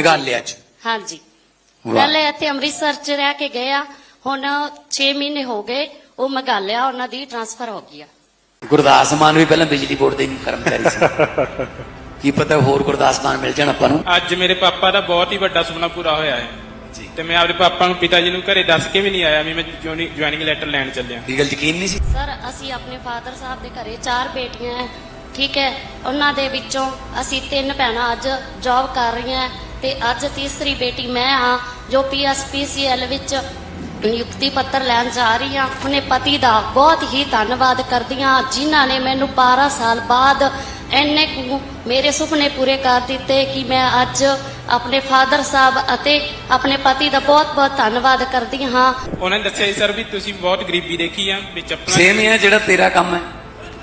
ਮੇਘਾਲਿਆ ਚ। ਹਾਂਜੀ। ਪਹਿਲੇ ਇੱਥੇ ਅੰਮ੍ਰਿਤਸਰ ਚ ਰਹਿ ਕੇ ਗਏ ਆ। ਹੁਣ 6 ਮਹੀਨੇ ਹੋ ਗਏ ਉਹ ਮੇਘਾਲਿਆ ਉਹਨਾਂ ਦੀ ਟ੍ਰਾਂਸਫਰ ਹੋ ਗਈ ਆ। ਗੁਰਦਾਸ ਮਾਨ ਵੀ ਪਹਿਲਾਂ ਬਿਜਲੀ ਬੋਰਡ ਦੇ ਕਰਮਚਾਰੀ ਸੀ। ਕੀ ਪਤਾ ਹੋਰ ਗੁਰਦਾਸ ਮਾਨ ਮਿਲ ਜਾਣ ਆਪਾਂ ਨੂੰ। ਅੱਜ ਮੇਰੇ ਪਾਪਾ ਦਾ ਬਹੁਤ ਹੀ ਵੱਡਾ ਸੁਪਨਾ ਪੂਰਾ ਹੋਇਆ ਹੈ। ਜੀ। ਤੇ ਮੈਂ ਆਪਣੇ ਪਾਪਾ ਨੂੰ ਪਿਤਾ ਜੀ ਨੂੰ ਘਰੇ ਦੱਸ ਕੇ ਵੀ ਨਹੀਂ ਆਇਆ ਵੀ ਮੈਂ ਜੁਆਇਨਿੰਗ ਲੈਟਰ ਲੈਣ ਚੱਲਿਆ। ਕੀ ਗੱਲ ਯਕੀਨ ਨਹੀਂ ਸੀ? ਸਰ ਅਸੀਂ ਆਪਣੇ ਫਾਦਰ ਸਾਹਿਬ ਦੇ ਘਰੇ ਚਾਰ ਬੇਟੀਆਂ ਹੈ। ਠੀਕ ਹੈ? ਉਹਨਾਂ ਦੇ ਵਿੱਚੋਂ ਅਸੀਂ ਤਿੰਨ ਭੈਣਾਂ ਅੱਜ ਜੌਬ ਕਰ ਰਹੀਆਂ ਤੇ ਅੱਜ ਤੀਸਰੀ ਬੇਟੀ ਮੈਂ ਹਾਂ ਜੋ ਪੀਐਸਪੀਸੀਐਲ ਵਿੱਚ ਨਿਯੁਕਤੀ ਪੱਤਰ ਲੈਣ ਜਾ ਰਹੀ ਹਾਂ। ਆਪਣੇ ਪਤੀ ਦਾ ਬਹੁਤ ਹੀ ਧੰਨਵਾਦ ਕਰਦੀ ਹਾਂ ਜਿਨ੍ਹਾਂ ਨੇ ਮੈਨੂੰ 12 ਸਾਲ ਬਾਅਦ ਇੰਨੇ ਕੁ ਮੇਰੇ ਸੁਪਨੇ ਪੂਰੇ ਕਰ ਦਿੱਤੇ ਕਿ ਮੈਂ ਅੱਜ ਆਪਣੇ ਫਾਦਰ ਸਾਹਿਬ ਅਤੇ ਆਪਣੇ ਪਤੀ ਦਾ ਬਹੁਤ ਬਹੁਤ ਧੰਨਵਾਦ ਕਰਦੀ ਹਾਂ। ਉਹਨਾਂ ਨੇ ਦੱਸਿਆ ਸਰ ਵੀ ਤੁਸੀਂ ਬਹੁਤ ਗਰੀਬੀ ਦੇਖੀ ਆ ਵਿੱਚ ਆਪਣਾ ਸੇਮ ਹੀ ਹੈ ਜਿਹੜਾ ਤੇਰਾ ਕੰਮ ਹੈ।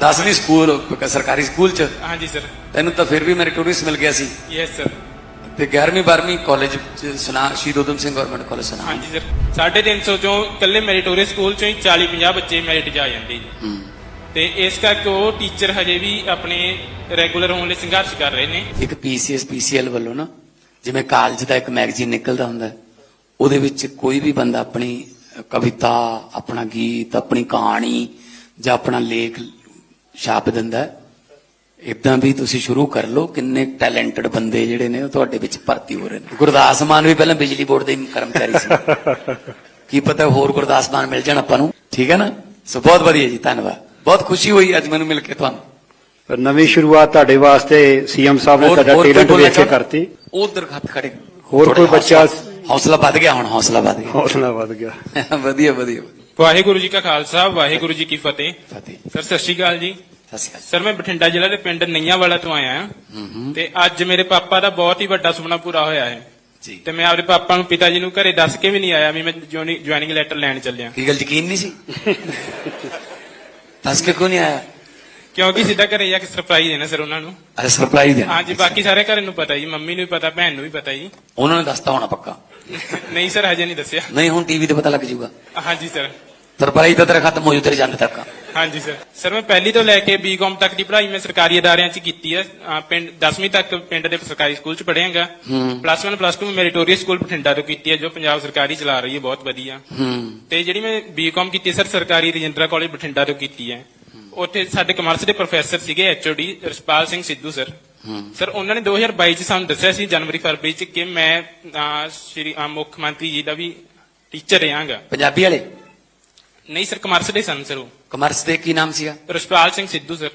10ਵੀਂ ਸਕੂਲ ਸਰਕਾਰੀ ਸਕੂਲ ਚ। ਹਾਂਜੀ ਸਰ ਤੈਨੂੰ ਤਾਂ ਫਿਰ ਵੀ ਮੈਰਿਟੋਰੀਅਸ ਮਿਲ ਗਿਆ ਸੀ। ਯੈਸ ਸਰ ਤੇ 11ਵੀਂ 12ਵੀਂ ਕਾਲਜ ਚ ਸੁਨਾ ਸ਼ਹੀਦ ਊਧਮ ਸਿੰਘ ਗਵਰਨਮੈਂਟ ਕਾਲਜ ਸੁਨਾ ਹਾਂਜੀ ਸਰ 350 ਚੋਂ ਇਕੱਲੇ ਮੈਰੀਟੋਰੀਅਸ ਸਕੂਲ ਚੋਂ ਹੀ 40 50 ਬੱਚੇ ਮੈਰਿਟ ਆ ਜਾਂਦੇ ਜੀ। ਤੇ ਇਸ ਕਰਕੇ ਉਹ ਟੀਚਰ ਹਜੇ ਵੀ ਆਪਣੇ ਰੈਗੂਲਰ ਹੋਣ ਲਈ ਸੰਘਰਸ਼ ਕਰ ਰਹੇ ਨੇ। ਇੱਕ ਪੀਸੀਐਸ ਪੀਸੀਐਲ ਵੱਲੋਂ ਨਾ ਜਿਵੇਂ ਕਾਲਜ ਦਾ ਇੱਕ ਮੈਗਜ਼ੀਨ ਨਿਕਲਦਾ ਹੁੰਦਾ ਉਹਦੇ ਵਿੱਚ ਕੋਈ ਵੀ ਬੰਦਾ ਆਪਣੀ ਕਵਿਤਾ ਆਪਣਾ ਗੀਤ ਆਪਣੀ ਕਹਾਣੀ ਜਾਂ ਆਪਣਾ ਲੇਖ ਛਾਪ ਦਿੰਦਾ ਇਦਾਂ ਵੀ ਤੁਸੀਂ ਸ਼ੁਰੂ ਕਰ ਲਓ ਕਿੰਨੇ ਟੈਲੈਂਟਡ ਬੰਦੇ ਜਿਹੜੇ ਨੇ ਉਹ ਤੁਹਾਡੇ ਵਿੱਚ ਭਰਤੀ ਹੋ ਰਹੇ ਨੇ। ਗੁਰਦਾਸ ਮਾਨ ਵੀ ਪਹਿਲਾਂ ਬਿਜਲੀ ਬੋਰਡ ਦੇ ਕਰਮਚਾਰੀ ਸੀ। ਕੀ ਪਤਾ ਹੋਰ ਗੁਰਦਾਸ ਮਾਨ ਮਿਲ ਜਾਣ ਆਪਾਂ ਨੂੰ। ਠੀਕ ਹੈ ਨਾ? ਸੋ ਬਹੁਤ ਵਧੀਆ ਜੀ ਧੰਨਵਾਦ। ਬਹੁਤ ਖੁਸ਼ੀ ਹੋਈ ਅੱਜ ਮੈਨੂੰ ਮਿਲ ਕੇ ਤੁਹਾਨੂੰ। ਪਰ ਨਵੀਂ ਸ਼ੁਰੂਆਤ ਤੁਹਾਡੇ ਵਾਸਤੇ ਸੀਐਮ ਸਾਹਿਬ ਨੇ ਤੁਹਾਡਾ ਟੈਲੈਂਟ ਵੇਖ ਕੇ? ਕਰਤੀ। ਉਧਰ ਹੱਥ ਖੜੇ। ਹੋਰ ਕੋਈ ਬੱਚਾ- ਹੌਸਲਾ- ਵੱਧ ਗਿਆ ਹੁਣ ਹੌਸਲਾ ਵੱਧ ਗਿਆ। ਹੌਸਲਾ ਵੱਧ ਗਿਆ। ਵਧੀਆ ਵਧੀਆ। ਵਾਹਿਗੁਰੂ ਜੀ ਕਾ ਖਾਲਸਾ ਵਾਹਿਗੁਰੂ ਜੀ ਕੀ ਫਤਿਹ। ਫਤਿਹ। ਸਰ ਸਤਿ ਸ਼੍ਰੀ ਅਕਾਲ ਜੀ। ਸਤਿ ਸ਼੍ਰੀ ਅਕਾਲ। ਸਰ ਮੈਂ ਬਠਿੰਡਾ ਜ਼ਿਲ੍ਹਾ ਦੇ ਪਿੰਡ ਨਈਆਂਵਾਲਾ ਤੋਂ ਆਇਆ ਹਾਂ। ਤੇ ਅੱਜ ਮੇਰੇ ਪਾਪਾ ਦਾ ਬਹੁਤ ਹੀ ਵੱਡਾ ਸੁਪਨਾ ਪੂਰਾ ਹੋਇਆ ਹੈ। ਜੀ। ਤੇ ਮੈਂ ਆਪਣੇ ਪਾਪਾ ਨੂੰ ਪਿਤਾ ਜੀ ਨੂੰ ਘਰੇ ਦੱਸ ਕੇ ਵੀ ਨਹੀਂ ਆਇਆ ਵੀ ਮੈਂ ਜੁਆਇਨਿੰਗ ਲੈਟਰ ਲੈਣ ਚੱਲਿਆ। ਕੀ ਗੱਲ ਯਕੀਨ ਨਹੀਂ ਸੀ? ਦੱਸ ਕੇ ਕਿਉਂ ਨਹੀਂ ਆਇਆ? ਕਿਉਂਕਿ ਸਿੱਧਾ ਘਰੇ ਜਾ ਕੇ ਸਰਪ੍ਰਾਈਜ਼ ਦੇਣਾ ਸਰ ਉਹਨਾਂ ਨੂੰ। ਅਰੇ ਸਰਪ੍ਰਾਈਜ਼ ਦੇਣਾ। ਹਾਂਜੀ ਬਾਕੀ ਸਾਰੇ ਘਰ ਨੂੰ ਪਤਾ ਜੀ ਮੰਮੀ ਨੂੰ ਵੀ ਪਤਾ ਭੈਣ ਨੂੰ ਵੀ ਪਤਾ ਜੀ। ਉਹਨਾਂ ਨੇ ਦੱਸਤਾ ਹੋਣਾ ਪੱਕਾ। ਨਹੀਂ ਸਰ ਹਜੇ ਨਹੀਂ ਦੱਸਿਆ। ਨਹੀਂ ਹੁਣ ਟੀਵੀ ਤੇ ਪਤਾ ਲੱਗ ਜਾਊਗਾ। ਹਾਂਜੀ ਸਰ। ਸਰਪ੍ਰਾਈਜ਼ ਤਾਂ ਤੇਰਾ ਖਤਮ ਹੋ ਜੂ ਤੇਰੇ ਜੰਗ ਤੱਕ ਹਾਂਜੀ ਸਰ ਸਰ ਮੈਂ ਪਹਿਲੀ ਤੋਂ ਲੈ ਕੇ ਬੀਕਾਮ ਤੱਕ ਦੀ ਪੜ੍ਹਾਈ ਮੈਂ ਸਰਕਾਰੀ ਅਦਾਰਿਆਂ 'ਚ ਕੀਤੀ ਹੈ ਅਹ ਪਿੰਡ 10ਵੀਂ ਤੱਕ ਪਿੰਡ ਦੇ ਸਰਕਾਰੀ ਸਕੂਲ 'ਚ ਪੜ੍ਹਿਆਗਾ। Plus 1 plus 2 meritorious school Bathinda ਤੋਂ ਕੀਤੀ ਹੈ ਜੋ ਪੰਜਾਬ ਸਰਕਾਰੀ ਚਲਾ ਰਹੀ ਹੈ ਬਹੁਤ ਵਧੀਆ। ਹੂੰ। ਤੇ ਜਿਹੜੀ ਮੈਂ ਬੀਕਾਮ ਕੀਤੀ ਸਰ ਸਰਕਾਰੀ ਰਜਿੰਦਰਾ ਕਾਲਜ ਬਠਿੰਡਾ ਤੋਂ ਕੀਤੀ ਹੈ ਉੱਥੇ ਸਾਡੇ ਕਮਰਸ ਦੇ ਪ੍ਰੋਫੈਸਰ ਸੀਗੇ HOD Raspal Singh Sidhu sir sir ਉਹਨਾਂ ਨੇ 2022 ਚ ਸਾਨੂੰ ਦੱਸਿਆ ਸੀ ਜਨਵਰੀ ਫਰਵਰੀ ਚ ਕਿ ਮੈਂ ਅਹ, ਸ਼੍ਰੀ ਅਹ, ਮੁੱਖ ਮੰਤਰੀ ਜੀ ਦਾ ਵੀ ਟੀਚਰ ਰਹਾਂਗਾ। ਪੰਜਾਬੀ ਵਾਲੇ? ਨਹੀਂ ਸਰ ਕਮਰਸ ਦੇ ਸਨ ਸਰ ਉਹ ਕਮਰਸ ਦੇ ਕੀ ਨਾਮ ਸੀਗਾ ਰਸਪਾਲ ਸਿੰਘ ਸਿੱਧੂ ਸਰ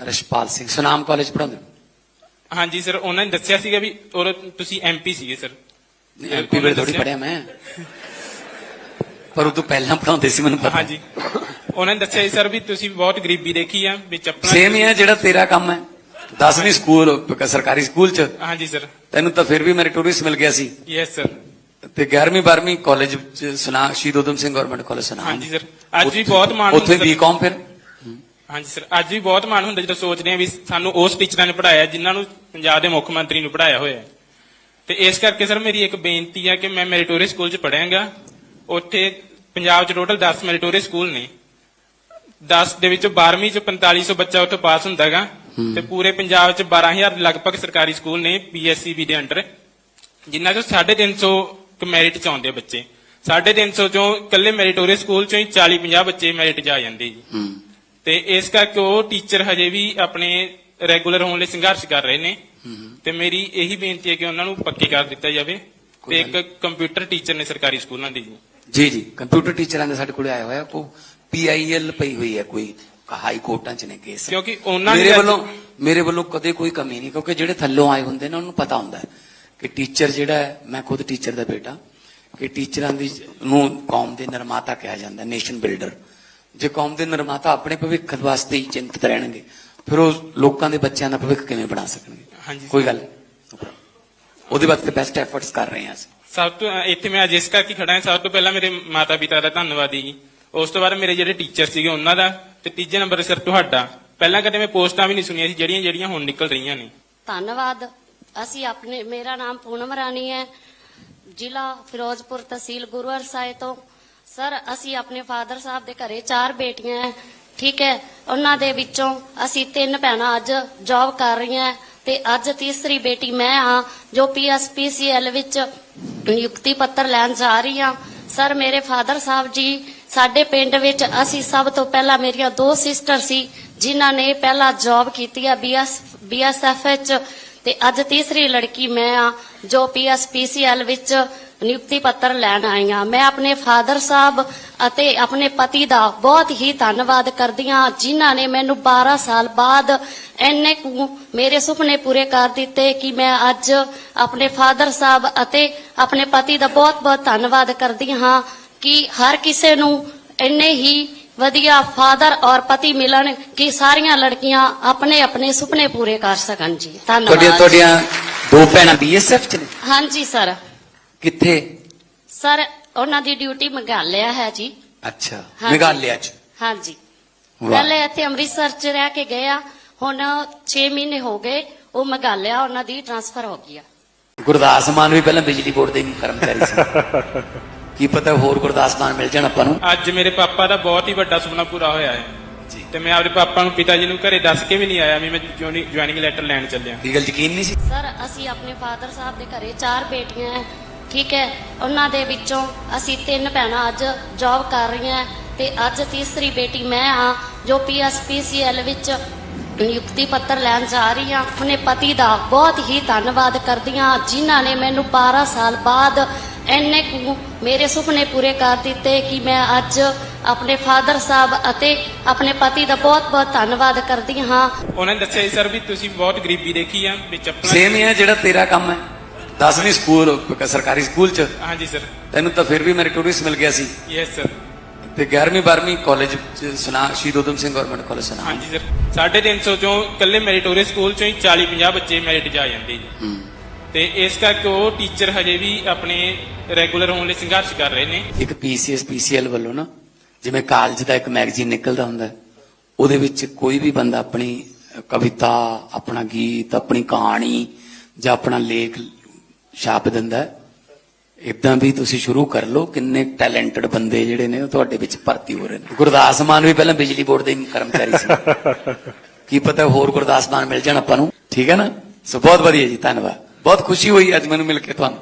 ਰਸ਼ਪਾਲ ਸਿੰਘ ਸੁਨਾਮ ਕਾਲਜ ਪੜਾਉਂਦੇ ਹਾਂਜੀ ਸਰ ਉਹਨਾਂ ਨੇ ਦੱਸਿਆ ਸੀਗਾ ਵੀ ਔਰ ਤੁਸੀਂ ਐਮਪੀ ਸੀਗੇ ਸਰ ਐਮਪੀ ਵੇਲੇ ਥੋੜੀ ਪੜਿਆ ਮੈਂ ਪਰ ਉਹ ਤੋਂ ਪਹਿਲਾਂ ਪੜਾਉਂਦੇ ਸੀ ਮੈਨੂੰ ਪਤਾ ਹਾਂਜੀ ਉਹਨਾਂ ਨੇ ਦੱਸਿਆ ਸੀ ਸਰ ਵੀ ਤੁਸੀਂ ਬਹੁਤ ਗਰੀਬੀ ਦੇਖੀ ਆ ਵਿੱਚ ਆਪਣਾ ਸੇਮ ਹੀ ਹੈ ਜਿਹੜਾ ਤੇਰਾ ਕੰਮ ਹੈ 10ਵੀਂ ਸਕੂਲ ਸਰਕਾਰੀ ਸਕੂਲ ਚ ਹਾਂਜੀ ਸਰ ਤੈਨੂੰ ਤਾਂ ਫਿਰ ਵੀ ਮੈਰਿਟੋਰੀਅਸ ਮਿਲ ਗਿਆ ਸੀ ਯੈਸ ਸਰ ਤੇ 11ਵੀਂ 12ਵੀਂ ਕਾਲਜ ਚ ਸੁਨਾ ਸ਼ਹੀਦ ਊਧਮ ਸਿੰਘ ਗਵਰਨਮੈਂਟ ਕਾਲਜ ਸੁਨਾ ਹਾਂਜੀ ਸਰ ਅੱਜ ਵੀ ਬਹੁਤ ਮਾਣ ਉੱਥੇ। ਬੀਕਾਮ ਫਿਰ? ਹਾਂਜੀ ਸਰ ਅੱਜ ਵੀ ਬਹੁਤ ਮਾਣ ਹੁੰਦਾ ਜਦੋਂ ਸੋਚਦੇ ਆ ਵੀ ਸਾਨੂੰ ਉਸ ਟੀਚਰਾਂ ਨੇ ਪੜਾਇਆ ਜਿਨ੍ਹਾਂ ਨੂੰ ਪੰਜਾਬ ਦੇ ਮੁੱਖ ਮੰਤਰੀ ਨੂੰ ਪੜਾਇਆ ਹੋਇਆ। ਤੇ ਇਸ ਕਰਕੇ ਸਰ ਮੇਰੀ ਇੱਕ ਬੇਨਤੀ ਹੈ ਕਿ ਮੈਂ ਮੈਰੀਟੋਰੀਅਸ ਸਕੂਲ 'ਚ ਪੜਾਂਗਾ ਉੱਥੇ ਪੰਜਾਬ 'ਚ ਟੋਟਲ 10 ਮੈਰੀਟੋਰੀਅਸ ਸਕੂਲ ਨੇ। 10 ਦੇ ਵਿੱਚੋਂ 12ਵੀਂ 'ਚ 4500 ਬੱਚਾ ਉੱਥੇ ਪਾਸ ਹੁੰਦਾਗਾ। ਤੇ ਪੂਰੇ ਪੰਜਾਬ 'ਚ 12000 ਦੇ ਲਗਭਗ ਸਰਕਾਰੀ ਸਕੂਲ ਨੇ ਪੀਐਸਸੀਬੀ ਦੇ ਅੰਡਰ। ਜਿਨ੍ਹਾਂ 'ਚੋਂ 350 ਕ ਮੈਰਿਟ 'ਚ ਆਉਂਦੇ ਬੱਚੇ। 350 ਚੋਂ ਇਕੱਲੇ ਮੈਰੀਟੋਰੀਅਸ ਸਕੂਲ 'ਚੋਂ ਹੀ 40 50 ਬੱਚੇ ਮੈਰਿਟ 'ਚ ਆ ਜਾਂਦੇ ਜੀ। ਤੇ ਇਸ ਕਰਕੇ ਉਹ ਟੀਚਰ ਹਜੇ ਵੀ ਆਪਣੇ ਰੈਗੂਲਰ ਹੋਣ ਲਈ ਸੰਘਰਸ਼ ਕਰ ਰਹੇ ਨੇ। ਤੇ ਮੇਰੀ ਇਹੀ ਬੇਨਤੀ ਹੈ ਕਿ ਉਹਨਾਂ ਨੂੰ ਪੱਕੀ ਕਰ ਦਿੱਤਾ ਜਾਵੇ ਤੇ ਇੱਕ ਕੰਪਿਊਟਰ ਟੀਚਰ ਨੇ ਸਰਕਾਰੀ ਸਕੂਲਾਂ ਦੀ ਜੀ। ਜੀ ਜੀ। ਕੰਪਿਊਟਰ ਟੀਚਰਾਂ ਦੇ ਸਾਡੇ ਕੋਲ ਆਇਆ ਹੋਇਆ ਕੋ ਪੀਆਈਐਲ ਪਈ ਹੋਈ ਹੈ ਕੋਈ ਹਾਈ ਕੋਰਟਾਂ ਚ ਨੇ ਕੇਸ ਕਿਉਂਕਿ ਉਹਨਾਂ ਨੇ ਮੇਰੇ ਵੱਲੋਂ ਮੇਰੇ ਵੱਲੋਂ ਕਦੇ ਕੋਈ ਕਮੀ ਨਹੀਂ ਕਿਉਂਕਿ ਜਿਹੜੇ ਥੱਲੋਂ ਆਏ ਹੁੰਦੇ ਨੇ ਉਹਨਾਂ ਨੂੰ ਪਤਾ ਹੁੰਦਾ ਹੈ। ਕਿ ਟੀਚਰ ਜਿਹੜਾ ਹੈ ਮੈਂ ਖੁਦ ਟੀਚਰ ਦਾ ਬੇਟਾ ਕਿ ਟੀਚਰਾਂ ਦੀ ਨੂੰ ਕੌਮ ਦੇ ਨਿਰਮਾਤਾ ਕਿਹਾ ਜਾਂਦਾ ਨੇਸ਼ਨ ਬਿਲਡਰ। ਜੇ ਕੌਮ ਦੇ ਨਿਰਮਾਤਾ ਆਪਣੇ ਭਵਿੱਖ ਵਾਸਤੇ ਹੀ ਚਿੰਤਤ ਰਹਿਣਗੇ ਫਿਰ ਉਹ ਲੋਕਾਂ ਦੇ ਬੱਚਿਆਂ ਦਾ ਭਵਿੱਖ ਕਿਵੇਂ ਬਣਾ ਸਕਣਗੇ? ਹਾਂਜੀ। ਕੋਈ ਗੱਲ। ਉਹਦੇ ਵਾਸਤੇ ਬੈਸਟ ਐਫਰਟਸ ਕਰ ਰਹੇ ਹਾਂ ਅਸੀਂ। ਸਭ ਤੋਂ ਇੱਥੇ ਮੈਂ ਅੱਜ ਇਸ ਕਰਕੇ ਖੜਾ ਹਾਂ ਸਭ ਤੋਂ ਪਹਿਲਾਂ ਮੇਰੇ ਮਾਤਾ ਪਿਤਾ ਦਾ ਧੰਨਵਾਦੀ ਜੀ। ਉਸ ਤੋਂ ਬਾਅਦ ਮੇਰੇ ਜਿਹੜੇ ਟੀਚਰ ਸੀਗੇ ਉਹਨਾਂ ਦਾ ਤੇ ਤੀਜੇ ਨੰਬਰ ਸਰ ਤੁਹਾਡਾ। ਪਹਿਲਾਂ ਕਦੇ ਮੈਂ ਪੋਸਟਾਂ ਵੀ ਨਹੀਂ ਸੁਣੀਆਂ ਸੀ ਜਿਹੜੀਆਂ ਜਿਹੜੀਆਂ ਹੁਣ ਨਿਕਲ ਰਹੀਆਂ ਨੇ। ਧੰਨਵਾਦ। ਅਸੀਂ ਆਪਣੇ, ਮੇਰਾ ਨਾਮ ਪੂਨਮ ਰਾਣੀ ਹੈ। ਜ਼ਿਲ੍ਹਾ ਫਿਰੋਜ਼ਪੁਰ ਤਹਿਸੀਲ ਗੁਰੂਵਾਰ ਸਾਹਿਬ ਤੋਂ। ਸਰ, ਅਸੀਂ ਆਪਣੇ ਫਾਦਰ ਸਾਹਿਬ ਦੇ ਘਰੇ ਚਾਰ ਬੇਟੀਆਂ ਹੈ, ਠੀਕ ਹੈ? ਉਹਨਾਂ ਦੇ ਵਿੱਚੋਂ ਅਸੀਂ ਤਿੰਨ ਭੈਣਾਂ ਅੱਜ ਜੌਬ ਕਰ ਰਹੀਆਂ ਹੈ ਤੇ ਅੱਜ ਤੀਸਰੀ ਬੇਟੀ ਮੈਂ ਹਾਂ, ਜੋ ਪੀਐਸਪੀਸੀਐਲ ਵਿੱਚ ਨਿਯੁਕਤੀ ਪੱਤਰ ਲੈਣ ਜਾ ਰਹੀ ਆ ਸਰ, ਮੇਰੇ ਫਾਦਰ ਸਾਹਿਬ ਜੀ, ਸਾਡੇ ਪਿੰਡ ਵਿੱਚ ਅਸੀਂ ਸਭ ਤੋਂ ਪਹਿਲਾਂ ਮੇਰੀਆਂ ਦੋ ਸਿਸਟਰ ਸੀ, ਜਿਨ੍ਹਾਂ ਨੇ ਪਹਿਲਾਂ ਜੌਬ ਕੀਤੀ ਹੈ ਬੀਐਸ ਬੀਐਸਐਫ ਵਿੱਚ ਤੇ ਅੱਜ ਤੀਸਰੀ ਲੜਕੀ ਮੈਂ ਆ, ਜੋ ਪੀਐਸਪੀਸੀਐਲ ਵਿੱਚ ਨਿਯੁਕਤੀ ਪੱਤਰ ਲੈਣ ਆਈ ਹਾਂ ਮੈਂ ਆਪਣੇ ਫਾਦਰ ਸਾਹਿਬ ਅਤੇ ਆਪਣੇ ਪਤੀ ਦਾ ਬਹੁਤ ਹੀ ਧੰਨਵਾਦ ਕਰਦੀ ਹਾਂ ਜਿਨ੍ਹਾਂ ਨੇ ਮੈਨੂੰ 12 ਸਾਲ ਬਾਅਦ ਇੰਨੇ ਕੁ ਮੇਰੇ ਸੁਪਨੇ ਪੂਰੇ ਕਰ ਦਿੱਤੇ ਕਿ ਮੈਂ ਅੱਜ ਆਪਣੇ ਫਾਦਰ ਸਾਹਿਬ ਅਤੇ ਆਪਣੇ ਪਤੀ ਦਾ ਬਹੁਤ-ਬਹੁਤ ਧੰਨਵਾਦ ਕਰਦੀ ਹਾਂ ਕਿ ਹਰ ਕਿਸੇ ਨੂੰ ਇੰਨੇ ਹੀ ਵਧੀਆ ਫਾਦਰ ਔਰ ਪਤੀ ਮਿਲਣ ਕਿ ਸਾਰੀਆਂ ਲੜਕੀਆਂ ਆਪਣੇ ਆਪਣੇ ਸੁਪਨੇ ਪੂਰੇ ਕਰ ਸਕਣ ਜੀ। ਤੁਹਾਡੀਆਂ ਧੰਨਵਾਦ। ਤੁਹਾਡੀਆਂ ਦੋ ਭੈਣਾਂ ਬੀਐਸਐਫ ਚ ਨੇ? ਹਾਂਜੀ ਸਰ। ਕਿੱਥੇ? ਸਰ ਉਹਨਾਂ ਦੀ ਡਿਊਟੀ ਮੇਘਾਲਿਆ ਹੈ ਜੀ। ਅੱਛਾ। ਮੇਘਾਲਿਆ ਚ। ਹਾਂਜੀ। ਪਹਿਲੇ ਇੱਥੇ ਅੰਮ੍ਰਿਤਸਰ ਚ ਰਹਿ ਕੇ ਗਏ ਆ ਹੁਣ 6 ਮਹੀਨੇ ਹੋ ਗਏ ਉਹ ਮੇਘਾਲਿਆ ਉਹਨਾਂ ਦੀ ਟ੍ਰਾਂਸਫਰ ਹੋ ਗਈ ਆ। ਗੁਰਦਾਸ ਮਾਨ ਵੀ ਪਹਿਲਾਂ ਬਿਜਲੀ ਬੋਰਡ ਦੇ ਕਰਮਚਾਰੀ ਸੀ। ਕੀ ਪਤਾ ਹੋਰ ਗੁਰਦਾਸ ਮਾਨ ਮਿਲ ਜਾਣ ਆਪਾਂ ਨੂੰ। ਅੱਜ ਮੇਰੇ ਪਾਪਾ ਦਾ ਬਹੁਤ ਹੀ ਵੱਡਾ ਸੁਪਨਾ ਪੂਰਾ ਹੋਇਆ ਹੈ। ਜੀ। ਤੇ ਮੈਂ ਆਪਣੇ ਪਾਪਾ ਨੂੰ ਪਿਤਾ ਜੀ ਨੂੰ ਘਰੇ ਦੱਸ ਕੇ ਵੀ ਨਹੀਂ ਆਇਆ ਵੀ ਮੈਂ ਜੁਆਇਨਿੰਗ ਲੈਟਰ ਲੈਣ ਚੱਲਿਆ। ਕੀ ਗੱਲ ਯਕੀਨ ਨਹੀਂ ਸੀ? ਸਰ ਅਸੀਂ ਆਪਣੇ ਫਾਦਰ ਸਾਹਿਬ ਦੇ ਘਰੇ ਚਾਰ ਬੇਟੀਆਂ ਹੈ ਠੀਕ ਹੈ? ਉਹਨਾਂ ਦੇ ਵਿੱਚੋਂ ਅਸੀਂ ਤਿੰਨ ਭੈਣਾਂ ਅੱਜ ਜੌਬ ਕਰ ਰਹੀਆਂ ਤੇ ਅੱਜ ਤੀਸਰੀ ਬੇਟੀ ਮੈਂ ਹਾਂ ਜੋ ਪੀਐਸਪੀਸੀਐਲ ਵਿੱਚ ਨਿਯੁਕਤੀ ਪੱਤਰ ਲੈਣ ਜਾ ਰਹੀ ਹਾਂ। ਆਪਣੇ ਪਤੀ ਦਾ ਬਹੁਤ ਹੀ ਧੰਨਵਾਦ ਕਰਦੀ ਹਾਂ ਜਿਨ੍ਹਾਂ ਨੇ ਮੈਨੂੰ 12 ਸਾਲ ਬਾਅਦ ਇੰਨੇ ਕੁ ਮੇਰੇ ਸੁਪਨੇ ਪੂਰੇ ਕਰ ਦਿੱਤੇ ਕਿ ਮੈਂ ਅੱਜ ਆਪਣੇ ਫਾਦਰ ਸਾਹਿਬ ਅਤੇ ਆਪਣੇ ਪਤੀ ਦਾ ਬਹੁਤ-ਬਹੁਤ ਧੰਨਵਾਦ ਕਰਦੀ ਹਾਂ। ਉਹਨਾਂ ਨੇ ਦੱਸਿਆ ਸੀ ਸਰ ਵੀ ਤੁਸੀਂ ਬਹੁਤ ਗਰੀਬੀ ਦੇਖੀ ਆ ਵੀ ਚੱਪਲਾਂ ਸੇਮ ਹੀ ਹੈ ਜਿਹੜਾ ਤੇਰਾ ਕੰਮ ਹੈ। 10ਵੀਂ ਸਕੂਲ ਸਰਕਾਰੀ ਸਕੂਲ ਚ। ਹਾਂਜੀ ਸਰ। ਤੈਨੂੰ ਤਾਂ ਫਿਰ ਵੀ ਮੈਰਿਟੋਰੀਅਸ ਮਿਲ ਗਿਆ ਸੀ। ਯੈਸ ਸਰ ਤੇ 11ਵੀਂ 12ਵੀਂ ਕਾਲਜ ਚ ਸੁਨਾ ਸ਼ਹੀਦ ਊਧਮ ਸਿੰਘ ਗਵਰਨਮੈਂਟ ਕਾਲਜ ਸੁਨਾ ਹਾਂਜੀ ਸਰ 350 ਚੋਂ ਇਕੱਲੇ ਮੈਰਿਟੋਰੀਅਸ ਸਕੂਲ ਚੋਂ ਹੀ 40 50 ਬੱਚੇ ਮੈਰਿਟ ਜਾ ਜਾਂਦੇ ਜੀ। ਤੇ ਇਸ ਕਰਕੇ ਉਹ ਟੀਚਰ ਹਜੇ ਵੀ ਆਪਣੇ ਰੈਗੂਲਰ ਹੋਣ ਲਈ ਸੰਘਰਸ਼ ਕਰ ਰਹੇ ਨੇ। ਇੱਕ ਪੀਸੀਐਸ ਪੀਸੀਐਲ ਵੱਲੋਂ ਨਾ ਜਿਵੇਂ ਕਾਲਜ ਦਾ ਇੱਕ ਮੈਗਜ਼ੀਨ ਨਿਕਲਦਾ ਹੁੰਦਾ ਉਹਦੇ ਵਿੱਚ ਕੋਈ ਵੀ ਬੰਦਾ ਆਪਣੀ ਕਵਿਤਾ ਆਪਣਾ ਗੀਤ ਆਪਣੀ ਕਹਾਣੀ ਜਾਂ ਆਪਣਾ ਲੇਖ ਛਾਪ ਦਿੰਦਾ ਹੈ। ਇਦਾਂ ਵੀ ਤੁਸੀਂ ਸ਼ੁਰੂ ਕਰ ਲਓ ਕਿੰਨੇ ਟੈਲੈਂਟਡ ਬੰਦੇ ਜਿਹੜੇ ਨੇ ਉਹ ਤੁਹਾਡੇ ਵਿੱਚ ਭਰਤੀ ਹੋ ਰਹੇ ਨੇ। ਗੁਰਦਾਸ ਮਾਨ ਵੀ ਪਹਿਲਾਂ ਬਿਜਲੀ ਬੋਰਡ ਦੇ ਕਰਮਚਾਰੀ ਸੀ। ਕੀ ਪਤਾ ਹੋਰ ਗੁਰਦਾਸ ਮਾਨ ਮਿਲ ਜਾਣ ਆਪਾਂ ਨੂੰ। ਠੀਕ ਹੈ ਨਾ? ਸੋ ਬਹੁਤ ਵਧੀਆ ਜੀ ਧੰਨਵਾਦ। ਬਹੁਤ ਖੁਸ਼ੀ ਹੋਈ ਅੱਜ ਮੈਨੂੰ ਮਿਲ ਕੇ ਤੁਹਾਨੂੰ।